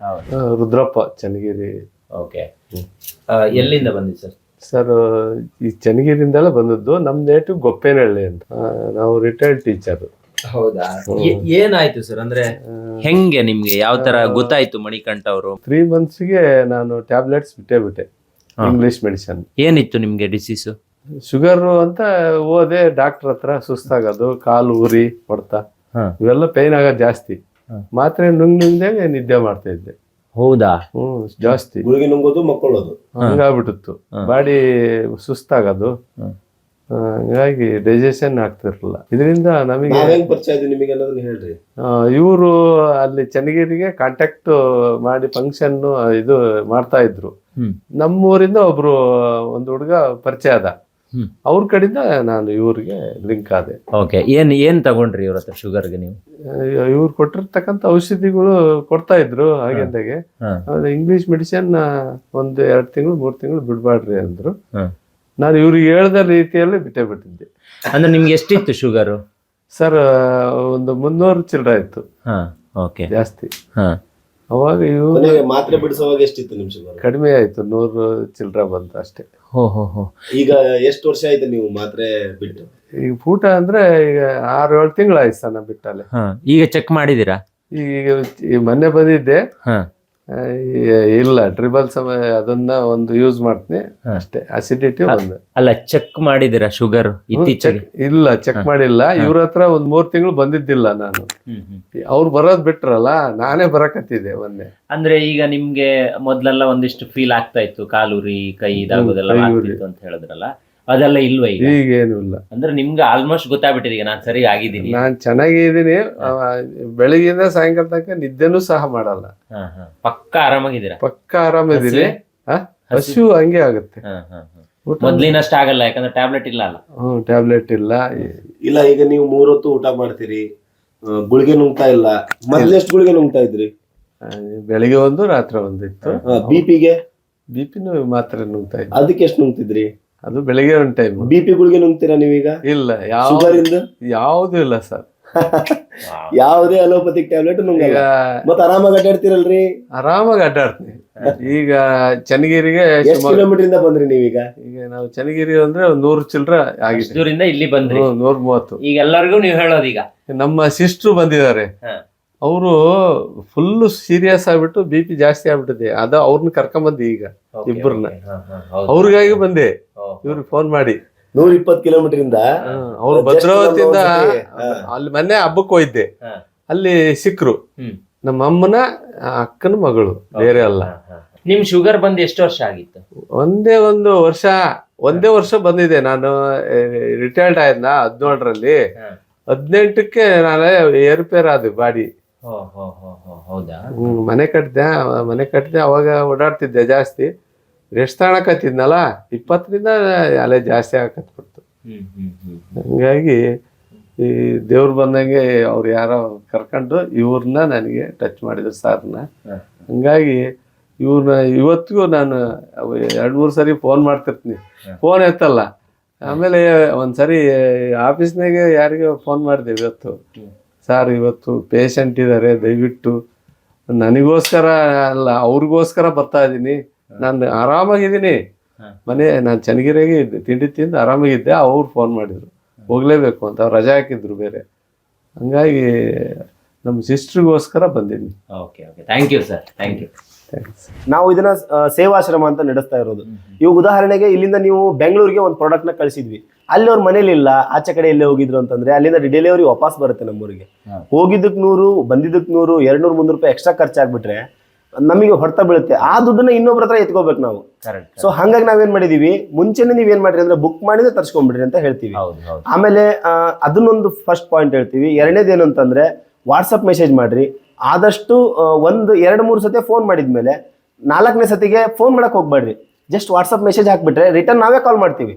Speaker 5: ರುದ್ರಪ್ಪ ಚನ್ನಗಿರಿ.
Speaker 1: ಓಕೆ ಎಲ್ಲಿಂದ ಬಂದಿ ಸರ್
Speaker 5: ಸರ್ ಈ ಚನ್ನಗಿರಿಂದಲೇ ಬಂದದ್ದು ನಮ್ದು ನೇಟಿವ್ ಗೊಪ್ಪೇನಹಳ್ಳಿ ಅಂತ. ನಾವು ರಿಟೈರ್ಡ್ ಟೀಚರ್
Speaker 1: ಹೌದಾ? ಏ- ಏನಾಯ್ತು ಸರ್? ಅಂದ್ರೆ ಹೆಂಗೆ ನಿಮ್ಗೆ? ಯಾವ ತರ ಗೊತ್ತಾಯ್ತು ಮಣಿಕಂಠ ಅವರು?
Speaker 5: ತ್ರೀ ಮಂತ್ಸ್ಗೆ ನಾನು ಟ್ಯಾಬ್ಲೆಟ್ಸ್ ಬಿಟ್ಟೇ ಬಿಟ್ಟೆ ಇಂಗ್ಲಿಷ್ ಮೆಡಿಸನ್
Speaker 1: ಏನಿತ್ತು ನಿಮ್ಗೆ ಡಿಸೀಸ್
Speaker 5: ಶುಗರ್ ಅಂತ ಹೋದೆ ಡಾಕ್ಟರ್ ಹತ್ರ ಸುಸ್ತಾಗೋದು ಕಾಲು ಉರಿ ಹೊಡ್ತ.
Speaker 1: ಹಾ.
Speaker 5: ಇವೆಲ್ಲ ಪೈನ್ ಆಗೋದ್ ಜಾಸ್ತಿ. ಮಾತ್ರೆ ನುಂಗ್ ನುಂಗ್ದಂಗೆ ನಿದ್ದೆ ಮಾಡ್ತಾ ಇದ್ದೆ.
Speaker 1: ಹೌದಾ?
Speaker 5: ಹ್ಮ್ ಜಾಸ್ತಿ.
Speaker 2: ಗುಳಿಗೆ ನುಂಗೋದು ಮಕ್ಕಳೋದು
Speaker 5: ಹಂಗಾಗ್ಬಿಟ್ಟಿತ್ತು. ಬಾಡಿ ಸುಸ್ತಾಗೋದು. ಆ, ಹಂಗಾಗಿ ಡೈಜೆಷನ್ ಆಗ್ತಿರ್ಲಿಲ್ಲ. ಇದರಿಂದ ನಮಗೆ
Speaker 2: ಪರಿಚಯ ಇದೆ ನಿಮಗೆ ಅನ್ನೋದನ್ನ ಹೇಳ್ರಿ.
Speaker 5: ಇವರು ಅಲ್ಲಿ ಚನ್ನಗಿರಿಗೆ ಕಾಂಟ್ಯಾಕ್ಟ್ ಮಾಡಿ ಫಂಕ್ಷನ್ ಇದು ಮಾಡ್ತಾ ಇದ್ರು. ನಮ್ಮೂರಿಂದ ಒಬ್ರು ಒಂದು ಹುಡುಗ ಪರಿಚಯ
Speaker 1: ಅದ.
Speaker 5: ಅವ್ರ ಕಡೆಯಿಂದ ನಾನು ಇವ್ರಿಗೆ ಲಿಂಕ್ ಆದೆ.
Speaker 1: ಓಕೆ ಏನ್ ಏನ್ ತಗೊಂಡ್ರಿ ಇವ್ರ ಹತ್ರ ಶುಗರ್ಗೆ ನೀವು?
Speaker 5: ಇವ್ರು ಕೊಟ್ಟಿರ್ತಕ್ಕಂಥ ಔಷಧಿಗಳು ಕೊಡ್ತಾ ಇದ್ರು ಹಾಗೆಂದಾಗೆ. ಇಂಗ್ಲಿಷ್ ಮೆಡಿಸಿನ್ ಒಂದ್ ಎರಡ್ ತಿಂಗಳು ಮೂರು ತಿಂಗಳು ಬಿಡ್ಬಾಡ್ರಿ ಅಂದ್ರು. ನಾನು ಇವ್ರಿಗೆ ಹೇಳ್ದ ರೀತಿಯಲ್ಲಿ ಬಿಟ್ಟೇ ಬಿಟ್ಟಿದ್ದೆ.
Speaker 1: ಅಂದ್ರೆ ನಿಮ್ಗೆ ಎಷ್ಟಿತ್ತು ಶುಗರು?
Speaker 5: ಸರ್ ಒಂದು ಮುನ್ನೂರು ಚಿಲ್ಲರೆ ಇತ್ತು.
Speaker 1: ಹಾ ಓಕೆ.
Speaker 5: ಜಾಸ್ತಿ.
Speaker 1: ಹಾ.
Speaker 5: ಅವಾಗ
Speaker 2: ಮಾತ್ರೆ ಬಿಡಿಸುವಾಗ ಎಷ್ಟಿತ್ತು ನಿಮ್ ಶುಗರ್?
Speaker 5: ಕಡಿಮೆ ಆಯ್ತು ನೂರು ಚಿಲ್ಲರೆ ಬಂತು ಅಷ್ಟೇ.
Speaker 1: ಹೋ ಹೋ ಹೋ.
Speaker 2: ಈಗ ಎಷ್ಟು ವರ್ಷ ಆಯ್ತು ನೀವು ಮಾತ್ರೆ ಬಿಟ್ಟು?
Speaker 5: ಈಗ ಊಟ ಅಂದ್ರೆ ಈಗ ಆರು ಏಳು ತಿಂಗಳಾಯ್ತು ಸರ್ ನಾ ಬಿಟ್ಟಲೆ
Speaker 1: ಹಾ ಈಗ ಚೆಕ್ ಮಾಡಿದೀರಾ
Speaker 5: ಈಗ ಈ ಮೊನ್ನೆ ಬಂದಿದ್ದೆ.
Speaker 1: ಹಾ.
Speaker 5: ಇಲ್ಲ ಟ್ರಿಬಲ್ ಸಮಯ ಅದನ್ನ ಒಂದು ಯೂಸ್ ಮಾಡ್ತೀನಿ. ಅಷ್ಟೇ ಅಸಿಡಿಟಿ ಒಂದು.
Speaker 1: ಅಲ್ಲ ಚೆಕ್ ಮಾಡಿದಿರಾ ಶುಗರ್ ಇತ್ತೀಚೆಗೆ?
Speaker 5: ಇಲ್ಲ ಚೆಕ್ ಮಾಡಿಲ್ಲ. ಇವ್ರ ಹತ್ರ ಒಂದ್ ಮೂರ್ ತಿಂಗಳು ಬಂದಿದ್ದಿಲ್ಲ ನಾನು. ಅವ್ರು ಬರೋದ್ ಬಿಟ್ರಲ್ಲ ನಾನೇ ಬರಕತ್ತಿದ್ದೆ ಮೊನ್ನೆ.
Speaker 1: ಅಂದ್ರೆ ಈಗ ನಿಮ್ಗೆ ಮೊದ್ಲೆಲ್ಲ ಒಂದಿಷ್ಟು ಫೀಲ್ ಆಗ್ತಾ ಇತ್ತು ಕಾಲುರಿ ಕೈ ಇದಾಗೋದೆಲ್ಲ. ಆಗ್ತಿತ್ತು ಅಂತ ಹೇಳಿದ್ರಲ್ಲ. ಅದೆಲ್ಲ ಇಲ್ವಾ ಈಗ?
Speaker 5: ಈಗೇನು ಇಲ್ಲ.
Speaker 1: ಅಂದ್ರೆ ನಿಮ್ಗೆ ಆಲ್ಮೋಸ್ಟ್ ಗೊತ್ತಾಗ್ಬಿಟ್ಟಿದೆ ಈಗ ನಾನು ಸರಿ ಆಗಿದ್ದೀನಿ.
Speaker 5: ನಾನ್ ಚೆನ್ನಾಗಿದ್ದೀನಿ. ಬೆಳಿಗ್ಗೆಯಿಂದ ಸಾಯಂಕಾಲ ತನಕ ನಿದ್ದೆನೂ ಸಹ ಮಾಡಲ್ಲ.
Speaker 1: ಹಾ, ಹಾ. ಪಕ್ಕ ಆರಾಮಾಗಿದ್ದೀರಾ?
Speaker 5: ಪಕ್ಕ ಆರಾಮಿದ್ದೀನಿ. ಹಸು? ಹಸಿವು ಹಂಗೆ ಆಗುತ್ತೆ.
Speaker 1: ಮೊದ್ಲಿನಷ್ಟು ಆಗಲ್ಲ ಯಾಕಂದ್ರೆ ಟ್ಯಾಬ್ಲೆಟ್ ಇಲ್ಲ ಅಲ್ಲ.
Speaker 5: ಹ್ಮ್ ಟ್ಯಾಬ್ಲೆಟ್ ಇಲ್ಲ.
Speaker 2: ಇಲ್ಲ ಈಗ ನೀವು ಮೂರೊತ್ತು ಊಟ ಮಾಡ್ತೀರಿ. ಗುಳಿಗೆ ನುಂಗ್ತಾ ಇಲ್ಲ. ಮೊದ್ಲೆಷ್ಟು ಗುಳಿಗೆ ನುಂಗ್ತಾ ಇದ್ರಿ?
Speaker 5: ಬೆಳಿಗ್ಗೆ ಒಂದು ರಾತ್ರಿ ಒಂದು ಇತ್ತು
Speaker 2: ಬಿ ಪಿಗೆ
Speaker 5: ಬಿ ಪಿನೂ ಮಾತ್ರೆ ನುಂಗ್ತಾ ಇದ್ದೆ.
Speaker 2: ಅದಕ್ಕೆ ಎಷ್ಟು ನುಂಗ್ತಿದ್ರಿ?
Speaker 5: ಅದು ಬೆಳಿಗ್ಗೆ ಒಂದು ಟೈಮ್
Speaker 2: ಬಿ ಪಿ ಗುಳಿಗೆ ನುಂಗ್ತೀರಾ ನೀವೀಗ?
Speaker 5: ಇಲ್ಲ ಶುಗರಿಂದ
Speaker 2: ಯಾವುದು ಇಂದ
Speaker 5: ಯಾವ್ದು ಇಲ್ಲ ಸರ್. [LAUGHS]
Speaker 2: ಯಾವುದೇ ಅಲೋಪತಿಕ್ ಟ್ಯಾಬ್ಲೆಟ್ ನುಂಗಲ್ಲ. ಮತ್ತ ಆರಾಮಾಗಿ ಅಡ್ಡಾಡ್ತಿರಲ್ರಿ?
Speaker 5: ಆರಾಮಾಗಿ ಅಡ್ಡಾಡ್ತೀನಿ. ಈಗ ಚನ್ನಗಿರಿಗೆ
Speaker 2: ಎಷ್ಟು ಕಿಲೋಮೀಟರ್ ಇಂದ ಬಂದ್ರಿ ನೀವೀಗ?
Speaker 5: ಈಗ ನಾವು ಚನ್ನಗಿರಿ ಅಂದ್ರೆ ಒಂದ್ ನೂರು ಚಿಲ್ರ ಆಗಿದೆ.
Speaker 1: ಇಲ್ಲಿ ಬಂದ್ರಿ.
Speaker 5: ನೂರ ಮೂವತ್ತು.
Speaker 1: ಈಗ ಎಲ್ಲರಿಗೂ ನೀವು ಹೇಳೋದೀಗ.
Speaker 5: ನಮ್ಮ ಸಿಸ್ಟ್ರು ಬಂದಿದ್ದಾರೆ.
Speaker 1: ಹಾ.
Speaker 5: ಅವರು ಫುಲ್ ಸೀರಿಯಸ್ ಆಗ್ಬಿಟ್ಟು ಬಿ ಪಿ ಜಾಸ್ತಿ ಆಗ್ಬಿಟ್ಟಿದೆ. ಅದ ಅವ್ರನ್ನ ಕರ್ಕೊಂಬಂದಿ ಈಗ
Speaker 1: ಇಬ್ಬರನ್ನ.
Speaker 5: ಅವ್ರಿಗಾಗಿ ಬಂದೆ. ಇವ್ರಿಗೆ ಫೋನ್ ಮಾಡಿ.
Speaker 2: ನೂರ ಇಪ್ಪತ್ತು ಕಿಲೋಮೀಟರ್ ಇಂದ
Speaker 5: ಅವ್ರು ಭದ್ರಾವತಿಯಿಂದ. ಅಲ್ಲಿ ಮೊನ್ನೆ ಹಬ್ಬಕ್ಕೆ ಹೋಗಿದ್ದೆ. ಅಲ್ಲಿ
Speaker 1: ಸಿಕ್ಕರು
Speaker 5: ನಮ್ಮ ಅಮ್ಮನ ಅಕ್ಕನ ಮಗಳು ಬೇರೆ ಅಲ್ಲ.
Speaker 1: ನಿಮ್ ಶುಗರ್ ಬಂದ್ ಎಷ್ಟು ವರ್ಷ ಆಗಿತ್ತು?
Speaker 5: ಒಂದೇ ಒಂದು ವರ್ಷ ಒಂದೇ ವರ್ಷ ಬಂದಿದೆ. ನಾನು ರಿಟೈರ್ಡ್ ಆಯ್ದ ಹದಿನೇಳರಲ್ಲಿ. ಹದಿನೆಂಟಕ್ಕೆ ನಾನು ಏರ್ಪೇರ್ ಆದ ಬಾಡಿ.
Speaker 1: ಹೌದಾ?
Speaker 5: ಮನೆ ಕಟ್ಟಿದೆ ಮನೆ ಕಟ್ಟಿದೆ ಅವಾಗ ಓಡಾಡ್ತಿದ್ದೆ ಜಾಸ್ತಿ. ರೆಸ್ಟ್ ತಗೊಳಕತ್ತಿದ್ನಲ್ಲ ಇಪ್ಪತ್ತರಿಂದ ಅಲೆ ಜಾಸ್ತಿ ಆಗತ್ಬಿಡ್ತು ಹಂಗಾಗಿ ಈ ದೇವ್ರು ಬಂದಂಗೆ ಅವ್ರು ಯಾರೋ ಕರ್ಕೊಂಡು ಇವ್ರನ್ನ ನನಗೆ ಟಚ್ ಮಾಡಿದ್ರು ಸಾರ್ನ. ಹಂಗಾಗಿ ಇವ್ರನ್ನ ಇವತ್ತಿಗೂ ನಾನು ಎರಡು ಮೂರು ಸರಿ ಫೋನ್ ಮಾಡ್ತಿರ್ತೀನಿ. ಫೋನ್ ಎತ್ತಲ್ಲ. ಆಮೇಲೆ ಒಂದ್ಸರಿ ಆಫೀಸ್ನಾಗೆ ಯಾರಿಗೋ ಫೋನ್ ಮಾಡಿದೆ ಇವತ್ತು. ಸರ್ ಇವತ್ತು ಪೇಷಂಟ್ ಇದ್ದಾರೆ ದಯವಿಟ್ಟು ನನಗೋಸ್ಕರ ಅಲ್ಲ ಅವ್ರಿಗೋಸ್ಕರ ಬರ್ತಾ ಇದ್ದೀನಿ. ನಾನು ಆರಾಮಾಗಿದ್ದೀನಿ. ಮನೆ ನಾನು ಚನ್ನಗಿರಿಗೆ ಇದ್ದೆ ತಿಂಡಿ ತಿಂದು ಆರಾಮಾಗಿದ್ದೆ ಅವ್ರು ಫೋನ್ ಮಾಡಿದ್ರು. ಹೋಗಲೇಬೇಕು ಅಂತ ಅವ್ರು ರಜೆ ಹಾಕಿದ್ರು ಬೇರೆ. ಹಂಗಾಗಿ ನಮ್ಮ ಸಿಸ್ಟ್ರಿಗೋಸ್ಕರ ಬಂದಿದ್ದೀನಿ.
Speaker 1: Okay okay thank you sir thank you
Speaker 2: ನಾವು ಇದನ್ನ ಸೇವಾಶ್ರಮ ಅಂತ ನಡೆಸ್ತಾ ಇರೋದು. ಇವಾಗ ಉದಾಹರಣೆಗೆ ಇಲ್ಲಿಂದ ನೀವು ಬೆಂಗಳೂರಿಗೆ ಒಂದು ಪ್ರಾಡಕ್ಟ್ನ ಕಳಿಸಿದ್ವಿ. ಅಲ್ಲಿ ಅವ್ರ ಮನೇಲಿ ಇಲ್ಲ ಆಚೆ ಕಡೆ ಎಲ್ಲೇ ಹೋಗಿದ್ರು ಅಂತಂದ್ರೆ ಅಲ್ಲಿಂದ ಡೆಲಿವರಿ ವಾಪಸ್ ಬರುತ್ತೆ ನಮ್ಮೂರಿಗೆ. ಹೋಗಿದ್ದಕ್ ನೂರು ಬಂದಿದ್ದಕ್ ನೂರು ಎರಡ್ ನೂರು ಮುನ್ನೂರು ರೂಪಾಯಿ ಎಕ್ಸ್ಟ್ರಾ ಖರ್ಚಾಗ್ಬಿಟ್ರೆ ನಮಗೆ ಹೊಡ್ತಾ ಬೀಳುತ್ತೆ. ಆ ದುಡ್ಡನ್ನ ಇನ್ನೊಬ್ರ ಹತ್ರ ಎತ್ಕೋಬೇಕು ನಾವು.
Speaker 1: ಕರೆಕ್ಟ್
Speaker 2: ಸೊ ಹಂಗಾಗಿ ನಾವೇನ್ ಮಾಡಿದೀವಿ? ಮುಂಚೆನೆ ನೀವೇನ್ ಮಾಡ್ರಿ ಅಂದ್ರೆ ಬುಕ್ ಮಾಡಿದ್ರೆ ತರ್ಸ್ಕೊಂಡ್ಬಿಡ್ರಿ ಅಂತ ಹೇಳ್ತೀವಿ. ಆಮೇಲೆ ಅದನ್ನೊಂದು ಫಸ್ಟ್ ಪಾಯಿಂಟ್ ಹೇಳ್ತೀವಿ. ಎರಡನೇದೇನು ಅಂತಂದ್ರೆ ವಾಟ್ಸಪ್ ಮೆಸೇಜ್ ಮಾಡ್ರಿ. ಆದಷ್ಟು ಒಂದು ಎರಡು ಮೂರು ಸತಿ ಫೋನ್ ಮಾಡಿದ್ಮೇಲೆ ನಾಲ್ಕನೇ ಸತಿಗೆ ಫೋನ್ ಮಾಡಕ್ ಹೋಗ್ಬೇಡ್ರಿ. ಜಸ್ಟ್ ವಾಟ್ಸಪ್ ಮೆಸೇಜ್ ಹಾಕ್ಬಿಟ್ರೆ ರಿಟರ್ನ್ ನಾವೇ ಕಾಲ್ ಮಾಡ್ತೀವಿ.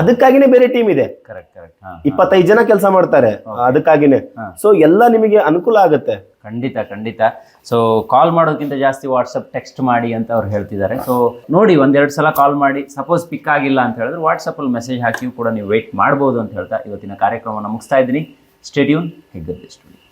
Speaker 2: ಅದಕ್ಕಾಗಿನೇ ಬೇರೆ ಟೀಮ್ ಇದೆ.
Speaker 1: ಕರೆಕ್ಟ್ ಕರೆಕ್ಟ್ ಹಾಂ
Speaker 2: ಇಪ್ಪತ್ತೈದು ಜನ ಕೆಲಸ ಮಾಡ್ತಾರೆ. ಅದಕ್ಕಾಗಿನೇ. ಸೊ ಎಲ್ಲ ನಿಮಗೆ ಅನುಕೂಲ ಆಗುತ್ತೆ.
Speaker 1: ಖಂಡಿತ ಖಂಡಿತ. ಸೊ ಕಾಲ್ ಮಾಡೋದಕ್ಕಿಂತ ಜಾಸ್ತಿ ವಾಟ್ಸಪ್ ಟೆಕ್ಸ್ಟ್ ಮಾಡಿ ಅಂತ ಅವ್ರು ಹೇಳ್ತಿದ್ದಾರೆ. ಸೊ ನೋಡಿ ಒಂದೆರಡು ಸಲ ಕಾಲ್ ಮಾಡಿ. ಸಪೋಸ್ ಪಿಕ್ ಆಗಿಲ್ಲ ಅಂತ ಹೇಳಿದ್ರೆ ವಾಟ್ಸಪ್ಪಲ್ಲಿ ಮೆಸೇಜ್ ಹಾಕಿಯೂ ಕೂಡ ನೀವು ವೆಯ್ಟ್ ಮಾಡ್ಬೋದು ಅಂತ ಹೇಳ್ತಾ ಇವತ್ತಿನ ಕಾರ್ಯಕ್ರಮವನ್ನು ಮುಗಿಸ್ತಾ ಇದ್ದೀನಿ. ಸ್ಟೇಡಿಯೂನ್ ಹೆಗ್ಗದ್ದೆ ಸ್ಟುಡಿಯೋ